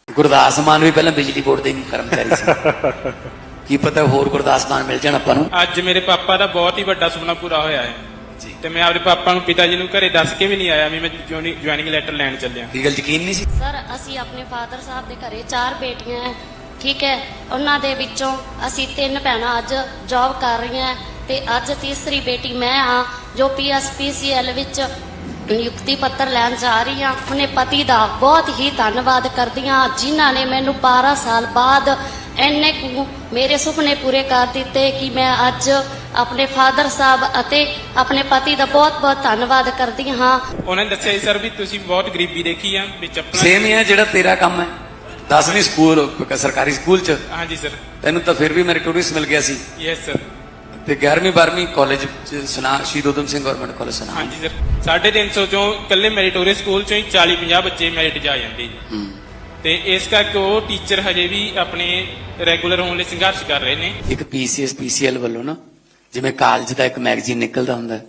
ਗੁਰਦਾਸ ਮਾਨ ਵੀ ਪਹਿਲਾਂ ਬਿਜਲੀ ਬੋਰਡ ਦੇ ਕਰਮਚਾਰੀ ਸੀ। ਕੀ ਪਤਾ ਹੋਰ ਗੁਰਦਾਸ ਮਾਨ ਮਿਲ ਜਾਣ ਆਪਾਂ ਨੂੰ? ਅੱਜ ਮੇਰੇ ਪਾਪਾ ਦਾ ਬਹੁਤ ਹੀ ਵੱਡਾ ਸੁਪਨਾ ਪੂਰਾ ਹੋਇਆ ਹੈ। ਜੀ। ਤੇ ਮੈਂ ਆਪਣੇ ਪਾਪਾ ਨੂੰ ਪਿਤਾ ਜੀ ਨੂੰ ਘਰੇ ਦੱਸ ਕੇ ਵੀ ਨਹੀਂ ਆਇਆ ਵੀ ਮੈਂ ਜੁਆਇਨਿੰਗ ਲੈਟਰ ਲੈਣ ਚੱਲਿਆ। ਕੀ ਗੱਲ ਯਕੀਨ ਨਹੀਂ ਸੀ? ਸਰ ਅਸੀਂ ਆਪਣੇ ਫਾਦਰ ਸਾਹਿਬ ਦੇ ਘਰੇ ਚਾਰ ਬੇਟੀਆਂ ਹੈ ਠੀਕ ਹੈ? ਉਹਨਾਂ ਦੇ ਵਿੱਚੋਂ ਅਸੀਂ ਤਿੰਨ ਭੈਣਾਂ ਅੱਜ ਜੌਬ ਕਰ ਰਹੀਆਂ ਤੇ ਅੱਜ ਤੀਸਰੀ ਬੇਟੀ ਮੈਂ ਹਾਂ ਜੋ ਪੀਐਸਪੀਸੀਐਲ ਵਿੱਚ ਨਿਯੁਕਤੀ ਪੱਤਰ ਲੈਣ ਜਾ ਰਹੀ ਹਾਂ। ਆਪਣੇ ਪਤੀ ਦਾ ਬਹੁਤ ਹੀ ਧੰਨਵਾਦ ਕਰਦੀ ਹਾਂ ਜਿਨ੍ਹਾਂ ਨੇ ਮੈਨੂੰ 12 ਸਾਲ ਬਾਅਦ ਇੰਨੇ ਕੁ ਮੇਰੇ ਸੁਪਨੇ ਪੂਰੇ ਕਰ ਦਿੱਤੇ ਕਿ ਮੈਂ ਅੱਜ ਆਪਣੇ ਫਾਦਰ ਸਾਹਿਬ ਅਤੇ ਆਪਣੇ ਪਤੀ ਦਾ ਬਹੁਤ-ਬਹੁਤ ਧੰਨਵਾਦ ਕਰਦੀ ਹਾਂ। ਉਹਨਾਂ ਨੇ ਦੱਸਿਆ ਸਰ ਵੀ ਤੁਸੀਂ ਬਹੁਤ ਗਰੀਬੀ ਦੇਖੀ ਆ ਵੀ ਚੱਪਲਾਂ ਸੇਮ ਹੀ ਹੈ ਜਿਹੜਾ ਤੇਰਾ ਕੰਮ ਹੈ। 10ਵੀਂ ਸਕੂਲ ਸਰਕਾਰੀ ਸਕੂਲ ਚ। ਹਾਂਜੀ ਸਰ। ਤੈਨੂੰ ਤਾਂ ਫਿਰ ਵੀ ਮੈਰਿਟੋਰੀਅਸ ਮਿਲ ਗਿਆ ਸੀ। ਯੈਸ ਸਰ ਤੇ 11ਵੀਂ 12ਵੀਂ ਕਾਲਜ ਚ ਸੁਨਾ ਸ਼ਹੀਦ ਊਧਮ ਸਿੰਘ ਗਵਰਨਮੈਂਟ ਕਾਲਜ ਸੁਨਾ ਹਾਂਜੀ ਸਰ। 350 ਚੋਂ ਇਕੱਲੇ ਮੈਰੀਟੋਰੀਅਸ ਸਕੂਲ ਚੋਂ ਹੀ 40 50 ਬੱਚੇ ਮੈਰਿਟ 'ਚ ਆ ਜਾਂਦੇ ਜੀ। ਹੂੰ। ਤੇ ਇਸ ਕਰਕੇ ਉਹ ਟੀਚਰ ਹਜੇ ਵੀ ਆਪਣੇ ਰੈਗੂਲਰ ਹੋਣ ਲਈ ਸੰਘਰਸ਼ ਕਰ ਰਹੇ ਨੇ। ਇੱਕ ਪੀਸੀਐਸ ਪੀਸੀਐਲ ਵੱਲੋਂ ਨਾ ਜਿਵੇਂ ਕਾਲਜ ਦਾ ਇੱਕ ਮੈਗਜ਼ੀਨ ਨਿਕਲਦਾ ਹੁੰਦਾ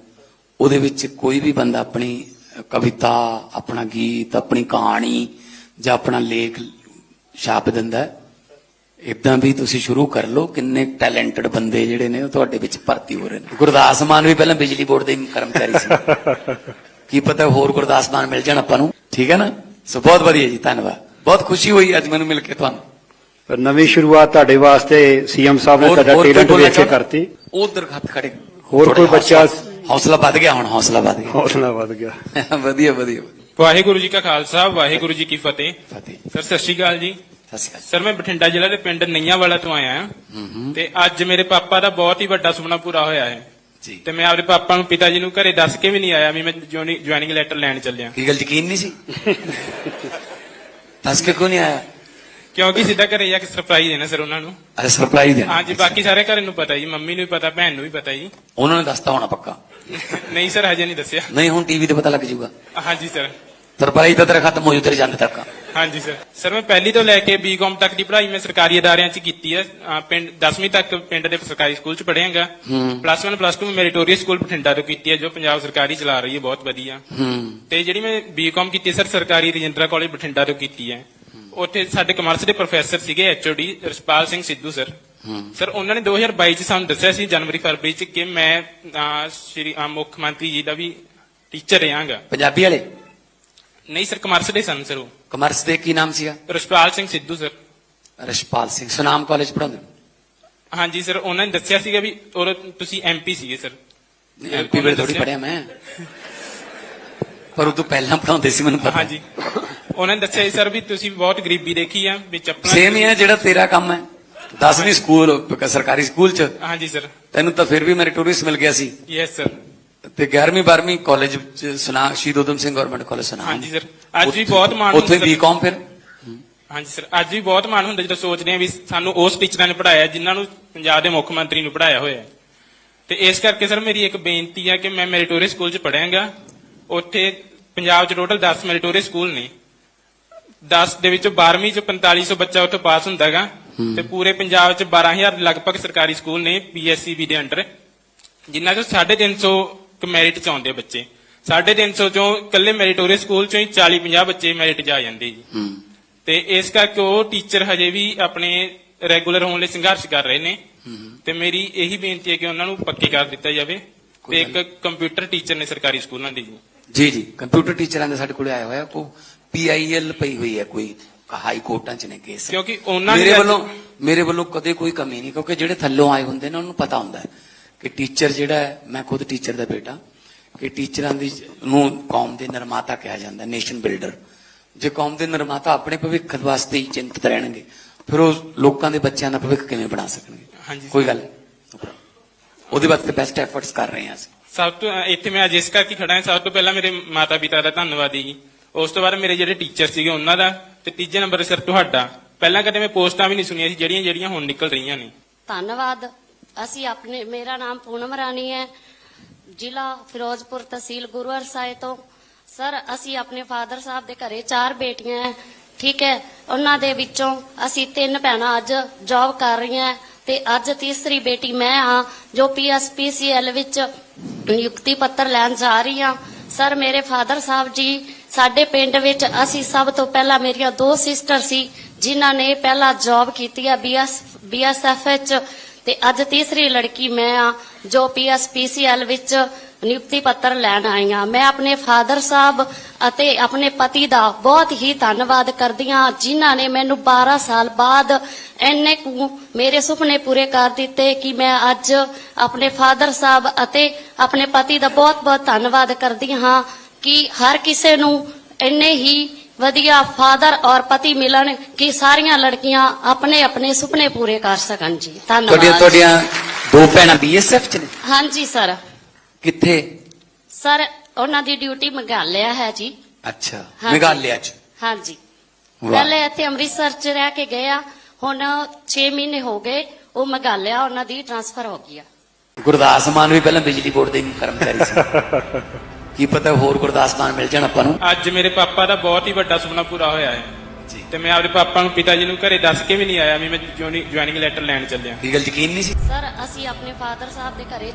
ਉਹਦੇ ਵਿੱਚ ਕੋਈ ਵੀ ਬੰਦਾ ਆਪਣੀ ਕਵਿਤਾ ਆਪਣਾ ਗੀਤ ਆਪਣੀ ਕਹਾਣੀ ਜਾਂ ਆਪਣਾ ਲੇਖ ਛਾਪ ਦਿੰਦਾ ਇਦਾਂ ਵੀ ਤੁਸੀਂ ਸ਼ੁਰੂ ਕਰ ਲਓ ਕਿੰਨੇ ਟੈਲੈਂਟਡ ਬੰਦੇ ਜਿਹੜੇ ਨੇ ਉਹ ਤੁਹਾਡੇ ਵਿੱਚ ਭਰਤੀ ਹੋ ਰਹੇ ਨੇ। ਗੁਰਦਾਸ ਮਾਨ ਵੀ ਪਹਿਲਾਂ ਬਿਜਲੀ ਬੋਰਡ ਦੇ ਕਰਮਚਾਰੀ ਸੀ। ਕੀ ਪਤਾ ਹੋਰ ਗੁਰਦਾਸ ਮਾਨ ਮਿਲ ਜਾਣ ਆਪਾਂ ਨੂੰ। ਠੀਕ ਹੈ ਨਾ? ਸੋ ਬਹੁਤ ਵਧੀਆ ਜੀ ਧੰਨਵਾਦ। ਬਹੁਤ ਖੁਸ਼ੀ ਹੋਈ ਅੱਜ ਮੈਨੂੰ ਮਿਲ ਕੇ ਤੁਹਾਨੂੰ। ਪਰ ਨਵੀਂ ਸ਼ੁਰੂਆਤ ਤੁਹਾਡੇ ਵਾਸਤੇ ਸੀਐਮ ਸਾਹਿਬ ਨੇ ਤੁਹਾਡਾ ਟੈਲੈਂਟ ਵੇਖ ਕੇ? ਕਰਤੀ। ਉਧਰ ਹੱਥ ਖੜੇ। ਹੋਰ ਕੋਈ ਬੱਚਾ- ਹੌਸਲਾ- ਵੱਧ ਗਿਆ ਹੁਣ ਹੌਸਲਾ ਵੱਧ ਗਿਆ। ਹੌਸਲਾ ਵੱਧ ਗਿਆ। ਵਧੀਆ ਵਧੀਆ। ਵਾਹਿਗੁਰੂ ਜੀ ਕਾ ਖਾਲਸਾ ਵਾਹਿਗੁਰੂ ਜੀ ਕੀ ਫਤਿਹ। ਸਰ ਸਤਿ ਸ਼੍ਰੀ ਅਕਾਲ ਜੀ। ਸ਼੍ਰੀ ਮੈਂ ਬਠਿੰਡਾ ਜ਼ਿਲ੍ਹਾ ਦੇ ਪਿੰਡ ਨਈਆਂ ਵਾਲਾ ਤੋਂ ਆਇਆ ਹਾਂ। ਤੇ ਅੱਜ ਮੇਰੇ ਪਾਪਾ ਦਾ ਬਹੁਤ ਹੀ ਵੱਡਾ ਸੁਪਨਾ ਪੂਰਾ ਹੋਇਆ ਹੈ। ਜੀ। ਤੇ ਮੈਂ ਆਪਣੇ ਪਾਪਾ ਨੂੰ ਪਿਤਾ ਜੀ ਨੂੰ ਘਰੇ ਦੱਸ ਕੇ ਵੀ ਨਹੀਂ ਆਇਆ ਵੀ ਮੈਂ ਜੁਆਇਨਿੰਗ ਲੈਟਰ ਲੈਣ ਚੱਲਿਆ। ਕੀ ਗੱਲ ਯਕੀਨ ਨਹੀਂ ਸੀ? ਦੱਸ ਕੇ ਕਿਉਂ ਨਹੀਂ ਆਇਆ ਕਿਉਂਕਿ ਸਿੱਧਾ ਘਰੇ ਜਾ ਕੇ ਸਰਪ੍ਰਾਈਜ਼ ਦੇਣਾ ਸਰ ਉਹਨਾਂ ਨੂੰ। ਅਰੇ ਸਰਪ੍ਰਾਈਜ਼ ਦੇਣਾ। ਹਾਂਜੀ ਬਾਕੀ ਸਾਰੇ ਘਰੇ ਨੂੰ ਪਤਾ ਜੀ ਮੰਮੀ ਨੂੰ ਵੀ ਪਤਾ ਭੈਣ ਨੂੰ ਵੀ ਪਤਾ ਜੀ। ਉਹਨਾਂ ਨੇ ਦੱਸਤਾ ਹੋਣਾ ਪੱਕਾ। ਨਹੀਂ ਸਰ ਹਜੇ ਨਹੀਂ ਦੱਸਿਆ। ਨਹੀਂ ਹੁਣ ਟੀਵੀ ਤੇ ਪਤਾ ਲੱਗ ਜਾਊਗਾ। ਹਾਂਜੀ ਸਰ ਤਰਪਾਈ ਤਾਂ ਤੇਰਾ ਖਤਮ ਹੋ ਜੂ ਤੇਰੇ ਜਾਂਦੇ ਤੱਕ। ਹਾਂਜੀ ਸਰ ਸਰ ਮੈਂ ਪਹਿਲੀ ਤੋਂ ਲੈ ਕੇ ਬੀਕਾਮ ਤੱਕ ਦੀ ਪੜ੍ਹਾਈ ਮੈਂ ਸਰਕਾਰੀ ਅਦਾਰਿਆਂ 'ਚ ਕੀਤੀ ਹੈ ਅਹ ਪਿੰਡ 10ਵੀਂ ਤੱਕ ਪਿੰਡ ਦੇ ਸਰਕਾਰੀ ਸਕੂਲ 'ਚ ਪੜ੍ਹਿਆਗਾ ਪਲੱਸ 1 ਪਲੱਸ 2 ਮੈਂ ਮੈਰੀਟੋਰੀਅਸ ਸਕੂਲ ਬਠਿੰਡਾ ਤੋਂ ਕੀਤੀ ਹੈ ਜੋ ਪੰਜਾਬ ਸਰਕਾਰੀ ਚਲਾ ਰਹੀ ਹੈ ਬਹੁਤ ਵਧੀਆ। ਹੂੰ। ਤੇ ਜਿਹੜੀ ਮੈਂ ਬੀਕਾਮ ਕੀਤੀ ਹੈ ਸਰ ਸਰਕਾਰੀ ਰਜਿੰਦਰਾ ਕਾਲਜ ਬਠਿੰਡਾ ਤੋਂ ਕੀਤੀ ਹੈ ਉੱਥੇ ਸਾਡੇ ਕਮਰਸ ਦੇ ਪ੍ਰੋਫੈਸਰ ਸੀਗੇ HOD Raspal Singh Sidhu sir sir ਉਹਨਾਂ ਨੇ 2022 ਚ ਸਾਨੂੰ ਦੱਸਿਆ ਸੀ ਜਨਵਰੀ ਫਰਵਰੀ ਚ ਕਿ ਮੈਂ ਅਹ, ਸ਼੍ਰੀ ਅਹ, ਮੁੱਖ ਮੰਤਰੀ ਜੀ ਦਾ ਵੀ ਟੀਚਰ ਰਹਾਂਗਾ। ਪੰਜਾਬੀ ਵਾਲੇ? ਨਹੀਂ ਸਰ ਕਮਰਸ ਦੇ ਸਨ ਸਰ ਉਹ ਕਮਰਸ ਦੇ ਕੀ ਨਾਮ ਸੀਗਾ ਰਸਪਾਲ ਸਿੰਘ ਸਿੱਧੂ ਸਰ ਰਸ਼ਪਾਲ ਸਿੰਘ ਸੁਨਾਮ ਕਾਲਜ ਪੜਾਉਂਦੇ ਹਾਂਜੀ ਸਰ ਉਹਨਾਂ ਨੇ ਦੱਸਿਆ ਸੀਗਾ ਵੀ ਔਰ ਤੁਸੀਂ ਐਮਪੀ ਸੀਗੇ ਸਰ ਐਮਪੀ ਵੇਲੇ ਥੋੜੀ ਪੜਿਆ ਮੈਂ ਪਰ ਉਹ ਤੋਂ ਪਹਿਲਾਂ ਪੜਾਉਂਦੇ ਸੀ ਮੈਨੂੰ ਪਤਾ ਹਾਂਜੀ ਉਹਨਾਂ ਨੇ ਦੱਸਿਆ ਸੀ ਸਰ ਵੀ ਤੁਸੀਂ ਬਹੁਤ ਗਰੀਬੀ ਦੇਖੀ ਆ ਵੀ ਚੱਪਲਾਂ ਸੇਮ ਹੀ ਹੈ ਜਿਹੜਾ ਤੇਰਾ ਕੰਮ ਹੈ 10ਵੀਂ ਸਕੂਲ ਸਰਕਾਰੀ ਸਕੂਲ ਚ ਹਾਂਜੀ ਸਰ ਤੈਨੂੰ ਤਾਂ ਫਿਰ ਵੀ ਮੈਰਿਟੋਰੀਅਸ ਮਿਲ ਗਿਆ ਸੀ ਯੈਸ ਸਰ ਤੇ 11ਵੀਂ 12ਵੀਂ ਕਾਲਜ ਚ ਸੁਨਾ ਸ਼ਹੀਦ ਊਧਮ ਸਿੰਘ ਗਵਰਨਮੈਂਟ ਕਾਲਜ ਸੁਨਾ ਹਾਂਜੀ ਸਰ ਅੱਜ ਵੀ ਬਹੁਤ ਮਾਣ ਉੱਥੇ। ਬੀਕਾਮ ਫਿਰ? ਹਾਂਜੀ ਸਰ ਅੱਜ ਵੀ ਬਹੁਤ ਮਾਣ ਹੁੰਦਾ ਜਦੋਂ ਸੋਚਦੇ ਆ ਵੀ ਸਾਨੂੰ ਉਸ ਟੀਚਰਾਂ ਨੇ ਪੜਾਇਆ ਜਿਨ੍ਹਾਂ ਨੂੰ ਪੰਜਾਬ ਦੇ ਮੁੱਖ ਮੰਤਰੀ ਨੂੰ ਪੜਾਇਆ ਹੋਇਆ। ਤੇ ਇਸ ਕਰਕੇ ਸਰ ਮੇਰੀ ਇੱਕ ਬੇਨਤੀ ਹੈ ਕਿ ਮੈਂ ਮੈਰੀਟੋਰੀਅਸ ਸਕੂਲ 'ਚ ਪੜਾਂਗਾ ਉੱਥੇ ਪੰਜਾਬ 'ਚ ਟੋਟਲ 10 ਮੈਰੀਟੋਰੀਅਸ ਸਕੂਲ ਨੇ। 10 ਦੇ ਵਿੱਚੋਂ 12ਵੀਂ 'ਚ 4500 ਬੱਚਾ ਉੱਥੇ ਪਾਸ ਹੁੰਦਾਗਾ। ਤੇ ਪੂਰੇ ਪੰਜਾਬ 'ਚ 12000 ਦੇ ਲਗਭਗ ਸਰਕਾਰੀ ਸਕੂਲ ਨੇ ਪੀਐਸਸੀਬੀ ਦੇ ਅੰਡਰ। ਜਿਨ੍ਹਾਂ 'ਚੋਂ 350 ਕ ਮੈਰਿਟ 'ਚ ਆਉਂਦੇ ਬੱਚੇ। 350 ਚੋਂ ਇਕੱਲੇ ਮੈਰੀਟੋਰੀਅਸ ਸਕੂਲ 'ਚੋਂ ਹੀ 40 50 ਬੱਚੇ ਮੈਰਿਟ 'ਚ ਆ ਜਾਂਦੇ ਜੀ। ਤੇ ਇਸ ਕਰਕੇ ਉਹ ਟੀਚਰ ਹਜੇ ਵੀ ਆਪਣੇ ਰੈਗੂਲਰ ਹੋਣ ਲਈ ਸੰਘਰਸ਼ ਕਰ ਰਹੇ ਨੇ। ਤੇ ਮੇਰੀ ਇਹੀ ਬੇਨਤੀ ਹੈ ਕਿ ਉਹਨਾਂ ਨੂੰ ਪੱਕੇ ਕਰ ਦਿੱਤਾ ਜਾਵੇ ਤੇ ਇੱਕ ਕੰਪਿਊਟਰ ਟੀਚਰ ਨੇ ਸਰਕਾਰੀ ਸਕੂਲਾਂ ਦੀ ਜੀ ਜੀ। ਕੰਪਿਊਟਰ ਟੀਚਰਾਂ ਦੇ ਸਾਡੇ ਕੋਲੇ ਆਇਆ ਹੋਇਆ ਕੋ ਪੀਆਈਐਲ ਪਈ ਹੋਈ ਹੈ ਕੋਈ ਹਾਈ ਕੋਰਟਾਂ ਚ ਨੇ ਕੇਸ ਕਿਉਂਕਿ ਉਹਨਾਂ ਮੇਰੇ ਵੱਲੋਂ ਮੇਰੇ ਵੱਲੋਂ ਕਦੇ ਕੋਈ ਕਮੀ ਨਹੀਂ ਕਿਉਂਕਿ ਜਿਹੜੇ ਥੱਲੋਂ ਆਏ ਹੁੰਦੇ ਨੇ ਉਹਨਾਂ ਨੂੰ ਪਤਾ ਹੁੰਦਾ ਹੈ। ਕਿ ਟੀਚਰ ਜਿਹੜਾ ਹੈ ਮੈਂ ਖੁਦ ਟੀਚਰ ਦਾ ਬੇਟਾ ਕਿ ਟੀਚਰਾਂ ਦੀ ਨੂੰ ਕੌਮ ਦੇ ਨਿਰਮਾਤਾ ਕਿਹਾ ਜਾਂਦਾ ਨੇਸ਼ਨ ਬਿਲਡਰ। ਜੇ ਕੌਮ ਦੇ ਨਿਰਮਾਤਾ ਆਪਣੇ ਭਵਿੱਖ ਵਾਸਤੇ ਹੀ ਚਿੰਤਤ ਰਹਿਣਗੇ ਫਿਰ ਉਹ ਲੋਕਾਂ ਦੇ ਬੱਚਿਆਂ ਦਾ ਭਵਿੱਖ ਕਿਵੇਂ ਬਣਾ ਸਕਣਗੇ? ਹਾਂਜੀ ਕੋਈ ਗੱਲ। ਉਹਦੇ ਵਾਸਤੇ ਬੈਸਟ ਐਫਰਟਸ ਕਰ ਰਹੇ ਹਾਂ ਅਸੀਂ। ਸਭ ਤੋਂ ਇੱਥੇ ਮੈਂ ਅੱਜ ਇਸ ਕਰਕੇ ਖੜਾ ਹਾਂ ਸਭ ਤੋਂ ਪਹਿਲਾਂ ਮੇਰੇ ਮਾਤਾ ਪਿਤਾ ਦਾ ਧੰਨਵਾਦੀ ਜੀ। ਉਸ ਤੋਂ ਬਾਅਦ ਮੇਰੇ ਜਿਹੜੇ ਟੀਚਰ ਸੀਗੇ ਉਹਨਾਂ ਦਾ ਤੇ ਤੀਜੇ ਨੰਬਰ ਸਰ ਤੁਹਾਡਾ। ਪਹਿਲਾਂ ਕਦੇ ਮੈਂ ਪੋਸਟਾਂ ਵੀ ਨਹੀਂ ਸੁਣੀਆਂ ਸੀ ਜਿਹੜੀਆਂ ਜਿਹੜੀਆਂ ਹੁਣ ਨਿਕਲ ਰਹੀਆਂ ਨੇ। ਧੰਨਵਾਦ। ਅਸੀਂ ਆਪਣੇ, ਮੇਰਾ ਨਾਮ ਪੂਨਮ ਰਾਣੀ ਹੈ। ਜ਼ਿਲ੍ਹਾ ਫਿਰੋਜ਼ਪੁਰ ਤਹਿਸੀਲ ਗੁਰੂਵਾਰ ਸਾਹਿਬ ਤੋਂ। ਸਰ, ਅਸੀਂ ਆਪਣੇ ਫਾਦਰ ਸਾਹਿਬ ਦੇ ਘਰੇ ਚਾਰ ਬੇਟੀਆਂ ਹੈ, ਠੀਕ ਹੈ? ਉਹਨਾਂ ਦੇ ਵਿੱਚੋਂ ਅਸੀਂ ਤਿੰਨ ਭੈਣਾਂ ਅੱਜ ਜੌਬ ਕਰ ਰਹੀਆਂ ਹੈ ਤੇ ਅੱਜ ਤੀਸਰੀ ਬੇਟੀ ਮੈਂ ਹਾਂ, ਜੋ ਪੀਐਸਪੀਸੀਐਲ ਵਿੱਚ ਨਿਯੁਕਤੀ ਪੱਤਰ ਲੈਣ ਜਾ ਰਹੀ ਆ ਸਰ, ਮੇਰੇ ਫਾਦਰ ਸਾਹਿਬ ਜੀ, ਸਾਡੇ ਪਿੰਡ ਵਿੱਚ ਅਸੀਂ ਸਭ ਤੋਂ ਪਹਿਲਾਂ ਮੇਰੀਆਂ ਦੋ ਸਿਸਟਰ ਸੀ, ਜਿਨ੍ਹਾਂ ਨੇ ਪਹਿਲਾਂ ਜੌਬ ਕੀਤੀ ਹੈ ਬੀਐਸ ਬੀਐਸਐਫ ਵਿੱਚ ਤੇ ਅੱਜ ਤੀਸਰੀ ਲੜਕੀ ਮੈਂ ਆ, ਜੋ ਪੀਐਸਪੀਸੀਐਲ ਵਿੱਚ ਨਿਯੁਕਤੀ ਪੱਤਰ ਲੈਣ ਆਈ ਆ। ਮੈਂ ਆਪਣੇ ਫਾਦਰ ਸਾਹਿਬ ਅਤੇ ਆਪਣੇ ਪਤੀ ਦਾ ਬਹੁਤ ਹੀ ਧੰਨਵਾਦ ਕਰਦੀ ਹਾਂ ਜਿਨ੍ਹਾਂ ਨੇ ਮੈਨੂੰ 12 ਸਾਲ ਬਾਅਦ ਇੰਨੇ ਕੁ ਮੇਰੇ ਸੁਪਨੇ ਪੂਰੇ ਕਰ ਦਿੱਤੇ ਕਿ ਮੈਂ ਅੱਜ ਆਪਣੇ ਫਾਦਰ ਸਾਹਿਬ ਅਤੇ ਆਪਣੇ ਪਤੀ ਦਾ ਬਹੁਤ-ਬਹੁਤ ਧੰਨਵਾਦ ਕਰਦੀ ਹਾਂ ਕਿ ਹਰ ਕਿਸੇ ਨੂੰ ਇੰਨੇ ਹੀ ਵਧੀਆ ਫਾਦਰ ਔਰ ਪਤੀ ਮਿਲਣ ਕਿ ਸਾਰੀਆਂ ਲੜਕੀਆਂ ਆਪਣੇ ਆਪਣੇ ਸੁਪਨੇ ਪੂਰੇ ਕਰ ਸਕਣ ਜੀ। ਤੁਹਾਡੀਆਂ ਧੰਨਵਾਦ ਤੁਹਾਡੀਆਂ ਦੋ ਭੈਣਾਂ ਬੀਐਸਐਫ ਚ ਨੇ? ਹਾਂਜੀ ਸਰ। ਕਿੱਥੇ? ਸਰ ਉਹਨਾਂ ਦੀ ਡਿਊਟੀ ਮੇਘਾਲਿਆ ਹੈ ਜੀ। ਅੱਛਾ। ਮੇਘਾਲਿਆ ਚ। ਹਾਂਜੀ। ਪਹਿਲੇ ਇੱਥੇ ਅੰਮ੍ਰਿਤਸਰ ਚ ਰਹਿ ਕੇ ਗਏ ਆ। ਹੁਣ 6 ਮਹੀਨੇ ਹੋ ਗਏ ਉਹ ਮੇਘਾਲਿਆ ਉਹਨਾਂ ਦੀ ਟ੍ਰਾਂਸਫਰ ਹੋ ਗਈ ਆ। ਗੁਰਦਾਸ ਮਾਨ ਵੀ ਪਹਿਲਾਂ ਬਿਜਲੀ ਬੋਰਡ ਦੇ ਕਰਮਚਾਰੀ ਸੀ। ਕੀ ਪਤਾ ਹੋਰ ਗੁਰਦਾਸ ਮਾਨ ਮਿਲ ਜਾਣ ਆਪਾਂ ਨੂੰ? ਅੱਜ ਮੇਰੇ ਪਾਪਾ ਦਾ ਬਹੁਤ ਹੀ ਵੱਡਾ ਸੁਪਨਾ ਪੂਰਾ ਹੋਇਆ ਹੈ। ਜੀ। ਤੇ ਮੈਂ ਆਪਣੇ ਪਾਪਾ ਨੂੰ ਪਿਤਾ ਜੀ ਨੂੰ ਘਰੇ ਦੱਸ ਕੇ ਵੀ ਨਹੀਂ ਆਇਆ ਵੀ ਮੈਂ ਜੁਆਇਨਿੰਗ ਲੈਟਰ ਲੈਣ ਚੱਲਿਆ। ਕੀ ਗੱਲ ਯਕੀਨ ਨਹੀਂ ਸੀ? ਸਰ ਅਸੀਂ ਆਪਣੇ ਫਾਦਰ ਸਾਹਿਬ ਦੇ ਘਰੇ